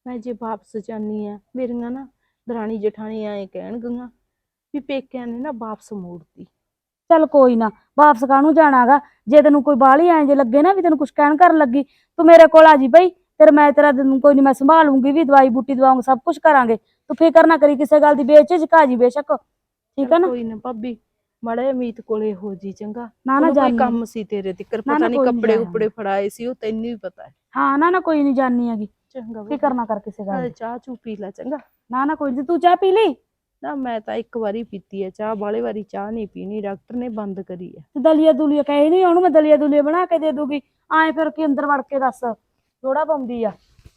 ਮੈਂ ਜੇ ਵਾਪਸ ਜਾਨੀ ਆ ਮੇਰੀਆਂ ਨਾ ਦਰਾਣੀ ਜਠਾਣੀ ਐ ਕਹਿਣਗੀਆਂ ਵੀ ਪੇਕਿਆਂ ਨੇ ਨਾ ਵਾਪਸ ਮੋੜਤੀ। ਚੱਲ ਕੋਈ ਨਾ ਵਾਪਸ ਕਾਹਨੂੰ ਜਾਣਾਗਾ? ਜੇ ਤੈਨੂੰ ਕੋਈ ਬਾਹਲੀ ਐਂ ਜੇ ਲੱਗੇ ਨਾ ਵੀ ਤੈਨੂੰ ਕੁਝ ਕਹਿਣ ਕਰਨ ਲੱਗੀ ਤੂੰ ਮੇਰੇ ਕੋਲ ਆ ਜੀ ਬਈ ਤੇਰੇ ਮੈਂ ਤੇਰਾ ਤੈਨੂੰ ਕੋਈ ਨਹੀਂ ਮੈਂ ਸੰਭਾਲੂੰਗੀ ਵੀ ਦਵਾਈ ਬੂਟੀ ਦਵਾਉਂਗਾ ਸਭ ਕੁਝ ਕਰਾਂਗੇ। ਤੂੰ ਫਿਕਰ ਨਾ ਕਰੀ ਕਿਸੇ ਗੱਲ ਦੀ ਬੇਚਿਜਕ ਆ ਜੀ ਬੇਸ਼ੱਕ। ਠੀਕ ਹੈ ਨਾ? ਕੋਈ ਨਾ ਭਾਬੀ ਮੜੇ ਮੀਤ ਕੋਲੇ ਹੋ ਜੀ ਚੰਗਾ। ਨਾ ਨਾ ਕੋਈ ਕੰਮ ਸੀ ਤੇਰੇ ਨਾ, ਪਤਾ ਨਹੀਂ ਕੱਪੜੇ। ਕੁਪੜੇ ਫੜਾਏ ਸੀ ਉਹ ਤੈਨੂੰ ਵੀ ਪਤਾ ਹੈ। ਹਾਂ ਨਾ ਨਾ ਕੋਈ ਨਹੀਂ ਜਾਣੀ ਹੈਗੀ। ਚੰਗਾ। ਫਿਕਰ ਨਾ ਕਰ ਕਿਸੇ ਗੱਲ ਚਾਹ ਚੂ ਪੀ ਲੈ ਚੰਗਾ। ਨਾ ਨਾ ਕੋਈ ਨੀ ਤੂੰ ਚਾਹ ਪੀ ਲਈ? ਨਾ ਮੈਂ ਤਾਂ ਇੱਕ ਵਾਰੀ ਪੀਤੀ ਹੈ ਚਾਹ ਬਾਲੇ ਵਾਰੀ ਚਾਹ ਨਹੀਂ ਪੀਣੀ ਡਾਕਟਰ ਨੇ ਬੰਦ ਕਰੀ ਹੈ। ਤੇ ਦਲੀਆ ਦੁਲੀਆ ਕਹੇ ਨਹੀਂ ਉਹਨੂੰ ਮੈਂ ਦਲੀਆ ਦੁਲੀਆ ਬਣਾ ਕੇ ਦੇ ਦੂਗੀ। ਆਏ ਫਿਰ ਕੀ ਅੰਦਰ ਵੜ ਕੇ ਦੱਸ ਥੋੜਾ ਪਾਉਂਦੀ ਆ।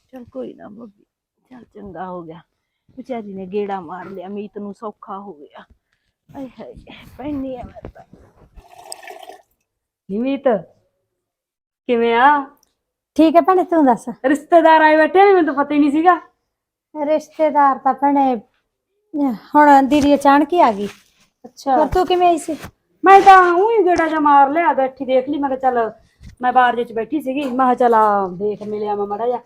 ਚਲ ਕੋਈ ਨਾ ਭਾਬੀ ਚਲ ਚੰਗਾ ਹੋ ਗਿਆ। ਵਿਚਾਰੀ ਨੇ ਗੇੜਾ ਮਾਰ ਲਿਆ ਮੀਤ ਨੂੰ ਸੌਖਾ ਹੋ ਗਿਆ। ਆਏ ਹਾਏ ਪੈਣੀ ਆ ਮੈਂ ਤਾਂ। ਨਿਮਿਤ ਕਿਵੇਂ ਆ? ਠੀਕ ਹੈ ਭੈਣੇ ਤੂੰ ਦੱਸ। ਰਿਸ਼ਤੇਦਾਰ ਆਏ ਬੈਠੇ ਨੇ ਮੈਨੂੰ ਤਾਂ ਪਤਾ ਹੀ ਨਹੀਂ ਸੀਗਾ। ਰਿਸ਼ਤੇਦਾਰ ਤਾਂ ਭੈਣੇ ਹੁਣ ਦੀਦੀ ਅਚਾਨਕ ਹੀ ਆ ਗਈ। ਅੱਛਾ। ਹੋਰ ਤੂੰ ਕਿਵੇਂ ਆਈ ਸੀ? ਮੈਂ ਤਾਂ ਉਹੀ ਗੇੜਾ ਜਾ ਮਾਰ ਲਿਆ ਬੈਠੀ ਦੇਖ ਲਈ ਮੈਂ ਕਿਹਾ ਚੱਲ ਮੈਂ ਬਾਹਰ ਜਿਹੇ ਚ ਬੈਠੀ ਸੀਗੀ ਮੈਂ ਕਿਹਾ ਚੱਲ ਆ ਦੇਖ ਮਿਲਿਆ ਮੈਂ ਮੜਾ ਜਾ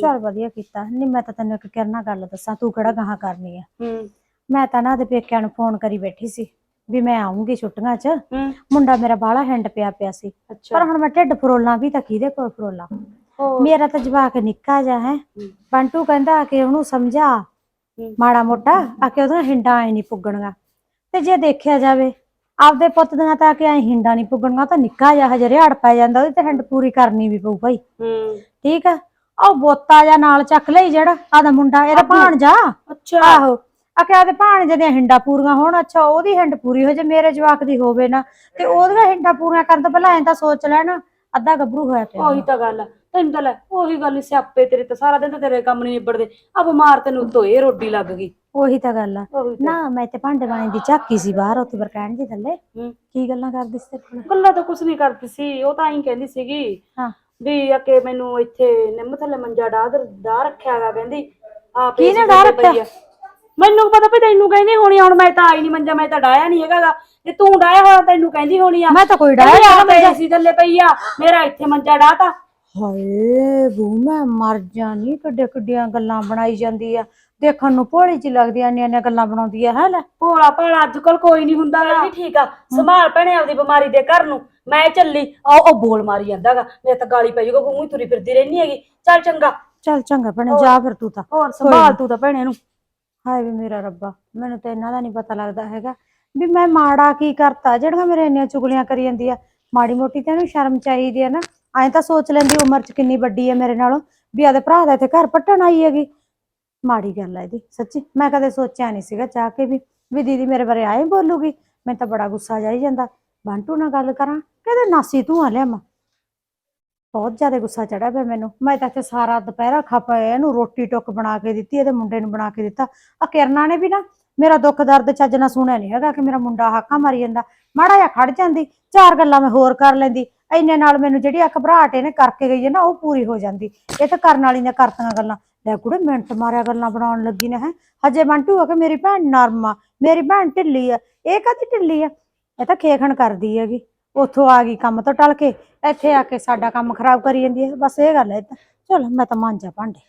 ਚਲ ਵਧੀਆ ਕੀਤਾ। ਨਹੀਂ ਮੈਂ ਤਾਂ ਤੈਨੂੰ ਇੱਕ ਕਿਰਨਾ ਗੱਲ ਦੱਸਾਂ ਤੂੰ ਕਿਹੜਾ ਗਾਹਾਂ ਕਰਨੀ ਆ। ਹੂੰ। ਮੈਂ ਤਾਂ ਨਾ ਦੇ ਪੇਕਿਆਂ ਨੂੰ ਫੋਨ ਕਰੀ ਬੈਠੀ ਸੀ ਵੀ ਮੈਂ ਆਉਂਗੀ ਛੁੱਟੀਆਂ 'ਚ। ਹੂੰ। ਮੁੰਡਾ ਮੇਰਾ ਬਾਹਲਾ ਹੈਂਡ ਪਿਆ ਪਿਆ ਸੀ। ਅੱਛਾ। ਪਰ ਹੁਣ ਮੈਂ ਢਿੱਡ ਫਰੋਲਾਂ ਵੀ ਤਾਂ ਕਿਹਦੇ ਕੋਲ ਫਰੋਲਾਂ? ਹੋਰ? ਮੇਰਾ ਤਾਂ ਜਵਾਕ ਨਿੱਕਾ ਜਾ ਹੈ। ਬੰਟੂ ਕਹਿੰਦਾ ਕਿ ਉਹਨੂੰ ਸਮਝਾ। ਮਾੜਾ ਮੋਟਾ ਆ ਕੇ ਉਹਦੀਆਂ ਹਿੰਡਾਂ ਐ ਨਹੀਂ ਪੁੱਗਣਗਾ ਤੇ ਜੇ ਦੇਖਿਆ ਜਾਵੇ ਆਪਦੇ ਪੁੱਤ ਦੀਆਂ ਤਾਂ ਕਿ ਐ ਹਿੰਡਾਂ ਨਹੀਂ ਪੁੱਗਣਗਾ ਉਹ ਤਾਂ ਨਿੱਕਾ ਜਿਹਾ ਹਜੇ ਰਿਹਾੜ ਪੈ ਜਾਂਦਾ ਉਹਦੀ ਤੇ ਹਿੰਡ ਪੂਰੀ ਕਰਨੀ ਵੀ ਪਊ ਭਾਈ। ਹੂੰ। ਠੀਕ ਆ? ਉਹ ਬੋਤਾ ਜਾਂ ਨਾਲ ਚੱਕ ਲਈ ਜਿਹੜਾ ਆਦਾ ਮੁੰਡਾ ਇਹਦਾ ਭਾਣਜਾ। ਅੱਛਾ। ਆਹੋ। ਆ ਕਿ ਆਦੇ ਭਾਣਜੇ ਦੀਆਂ ਹਿੰਡਾਂ ਪੂਰੀਆਂ ਹੋਣ ਅੱਛਾ ਉਹਦੀ ਹਿੰਡ ਪੂਰੀ ਹੋ ਜੇ ਮੇਰੇ ਜਵਾਕ ਦੀ ਹੋਵੇ ਨਾ ਤੇ ਉਹਦੀਆਂ ਹਿੰਡਾਂ ਪੂਰੀਆਂ ਕਰਨ ਤੋਂ ਪਹਿਲਾਂ ਐਂ ਤਾਂ ਸੋਚ ਲੈਣ ਅੱਧਾ ਗੱਭਰੂ ਹੋਇਆ ਪਿਆ। ਉਹੀ ਤਾਂ ਗੱਲ ਆ ਤੈਨੂੰ ਤਾਂ ਲੈ ਉਹੀ ਗੱਲ ਈ ਸਿਆਪੇ ਤੇਰੇ ਤੇ ਸਾਰਾ ਦਿਨ ਤਾਂ ਤੇਰੇ ਕੰਮ ਨਹੀਂ ਨਿਬੜਦੇ ਆ ਬਿਮਾਰ ਤੈਨੂੰ ਇਹ ਰੋਟੀ ਲੱਗ ਗਈ। ਉਹੀ ਤਾਂ ਗੱਲ ਆ। ਉਹੀ ਤਾਂ। ਨਾ ਮੈਂ ਤੇ ਭਾਂਡੇ ਵਾਲੇ ਦੀ ਝਾਕੀ ਸੀ ਬਾਹਰ ਉੱਥੇ ਬਰਕੈਣ ਜੀ ਥੱਲੇ ਹੂੰ। ਕੀ ਗੱਲਾਂ ਕਰਦੀ ਸੀ ਤੇਰੇ ਕੋਲ ਗੱਲਾਂ ਤਾਂ ਕੁਛ ਨਹੀਂ ਕਰਦੀ ਸੀ ਉਹ ਤਾਂ ਐਂ ਕਹਿੰਦੀ ਸੀਗੀ ਹਾਂ। ਵੀ ਅਕੇ ਮੈਨੂੰ ਇੱਥੇ ਨਿੰਮ ਥੱਲੇ ਮੰਜਾ ਡਾ ਡਾ ਰੱਖਿਆਗਾ ਕਹਿੰਦੀ ਆਪ ਕਿਹਨੇ ਡਾਹ ਰੱਖਿਆ? ਮੈਨੂੰ ਪਤਾ ਵੀ ਤੈਨੂੰ ਕਹਿੰਦੀ ਹੋਣੀ ਆ, ਹੁਣ ਮੈਂ ਤਾਂ ਆਈ ਨਹੀਂ ਮੰਜਾ ਮੈਂ ਤਾਂ ਡਾਇਆ ਨਹੀਂ ਹੈਗਾਗਾ ਜੇ ਤੂੰ ਡਾਇਆ ਹੋਇਆ ਤੈਨੂੰ ਕਹਿੰਦੀ ਹੋਣੀ ਆ। ਮੈਂ ਤਾਂ ਕੋਈ ਡਾਇਆ ਆ ਪਈ ਸੀ ਥੱਲੇ ਪਈ ਆ ਮੇਰਾ ਇੱਥੇ ਮੰਜਾ ਡਾਤਾ ਹਾਏ ਬੂ ਮੈਂ ਮਰ ਜਾਣੀ ਕਿੱਡੇ ਕਿੱਡੀਆਂ ਗੱਲਾਂ ਬਣਾਈ ਜਾਂਦੀ ਆ। ਦੇਖਣ ਨੂੰ ਭੋਲੀ ਚ ਲੱਗਦੀ ਆ ਇੰਨੀਆਂ ਗੱਲਾਂ ਬਣਾਉਂਦੀ ਆ ਹੈ ਲੈ। ਭੋਲਾ ਭਾਲਾ ਅੱਜ ਕੱਲ ਕੋਈ ਨਹੀਂ ਹੁੰਦਾ ਗਾ। ਵੀ ਠੀਕ ਆ ਸੰਭਾਲ ਭੈਣੇ ਆਪਦੀ ਬਿਮਾਰੀ ਦੇ ਘਰ ਨੂੰ। ਮੈਂ ਚੱਲੀ ਉਹ ਉਹ ਬੋਲ ਮਾਰੀ ਜਾਂਦਾਗਾ ਮੇਰੇ ਤਾਂ ਗਾਲੀ ਪੈ ਜਾਊਗਾ ਮੂੰਹ ਹੀ ਤੁਰੀ ਫਿਰਦੀ ਰਹਿਣੀ ਹੈਗੀ। ਚੱਲ ਚੰਗਾ। ਚੱਲ ਚੰਗਾ ਭੈਣੇ ਜਾ ਫਿਰ ਤੂੰ ਤਾਂ। ਹੋਰ ਸੰਭਾਲ ਤੂੰ ਤਾਂ ਭੈਣੇ ਨੂੰ। ਹਾਏ ਵੀ ਮੇਰਾ ਰੱਬਾ, ਮੈਨੂੰ ਤਾਂ ਇਹਨਾਂ ਦਾ ਨਹੀਂ ਪਤਾ ਲੱਗਦਾ ਹੈਗਾ ਵੀ ਮੈਂ ਮਾੜਾ ਕੀ ਕਰਤਾ, ਜਿਹੜੀਆਂ ਮੇਰੇ ਇੰਨੀਆਂ ਚੁਗਲੀਆਂ ਕਰੀ ਜਾਂਦੀ ਆ। ਮਾੜੀ ਮੋਟੀ ਤਾਂ ਇਹਨੂੰ ਸ਼ਰਮ ਚਾਹੀਦੀ ਆ ਨਾ। ਐਂ ਤਾਂ ਸੋਚ ਲੈਂਦੀ ਉਮਰ ਚ ਕਿੰਨੀ ਵੱਡੀ ਆ ਮੇਰੇ ਨਾਲੋਂ, ਵੀ ਆਦੇ ਭਰਾ ਦਾ ਇੱਥੇ ਘਰ ਪੱਟਣ ਆਈ ਹੈਗੀ। ਮਾੜੀ ਗੱਲ ਆ ਇਹਦੀ, ਸੱਚੀ। ਮੈਂ ਕਦੇ ਸੋਚਿਆ ਨਹੀਂ ਸੀਗਾ ਚਾਹ ਕੇ ਵੀ ਵੀ ਦੀਦੀ ਮੇਰੇ ਬਾਰੇ ਆਏ ਬੋਲੂਗੀ। ਮੈਨੂੰ ਤਾਂ ਬੜਾ ਗੁੱਸਾ ਜਾਈ ਜਾਂਦਾ। ਬੰਟੂ ਨਾਲ ਗੱਲ ਕਰਾਂ, ਕਹਿੰਦੇ ਨਾਸੀ ਤੂੰ ਆ ਲਿਆਵਾਂ? ਬਹੁਤ ਜ਼ਿਆਦਾ ਗੁੱਸਾ ਚੜਿਆ ਪਿਆ ਮੈਨੂੰ। ਮੈਂ ਤਾਂ ਇੱਥੇ ਸਾਰਾ ਦੁਪਹਿਰਾ ਖਪਾ ਇਹਨੂੰ ਰੋਟੀ ਟੁੱਕ ਬਣਾ ਕੇ ਦਿੱਤੀ, ਇਹਦੇ ਮੁੰਡੇ ਨੂੰ ਬਣਾ ਕੇ ਦਿੱਤਾ। ਆ ਕਿਰਨਾ ਨੇ ਵੀ ਨਾ ਮੇਰਾ ਦੁੱਖ ਦਰਦ ਚੱਜ ਨਾਲ ਸੁਣਿਆ ਨਹੀਂ ਹੈਗਾ ਕਿ ਮੇਰਾ ਮੁੰਡਾ ਹਾਕਾ ਮਾਰੀ ਜਾਂਦਾ। ਮਾੜਾ ਜਿਹਾ ਖੜ ਜਾਂਦੀ, ਚਾਰ ਗੱਲਾਂ ਮੈਂ ਹੋਰ ਕਰ ਲੈਂਦੀ। ਇੰਨੇ ਨਾਲ ਮੈਨੂੰ ਜਿਹੜੀ ਆ ਘਬਰਾਹਟ ਇਹਨੇ ਕਰਕੇ ਗਈ ਹੈ ਨਾ, ਉਹ ਪੂਰੀ ਹੋ ਜਾਂਦੀ। ਇਹ ਤਾਂ ਕਰਨ ਵਾਲੀ ਨੇ ਕਰਤੀਆਂ ਗੱਲਾਂ। ਲੈ ਕੁੜੇ, ਮਿੰਟ ਮਾਰਿਆ ਗੱਲਾਂ ਬਣਾਉਣ ਲੱਗੀ ਨੇ, ਹੈ। ਹਜੇ ਬੰਟੂ ਆ ਕਿ ਮੇਰੀ ਭੈਣ ਨਰਮ ਆ, ਮੇਰੀ ਭੈਣ ਢਿੱਲੀ ਆ। ਇਹ ਕਾਹਦੀ ਢਿੱਲੀ ਆ? ਇਹ ਤਾਂ ਖੇਖਣ ਕਰਦੀ ਹੈਗੀ। ਉੱਥੋਂ ਆ ਗਈ ਕੰਮ ਤੋਂ ਟਲ ਕੇ, ਇੱਥੇ ਆ ਕੇ ਸਾਡਾ ਕੰਮ ਖਰਾਬ ਕਰੀ ਜਾਂਦੀ ਹੈ। ਬਸ ਇਹ ਗੱਲ ਹੈ ਚਲ, ਮੈਂ ਤਾਂ ਮਾਂਜਾ ਭਾਂਡੇ।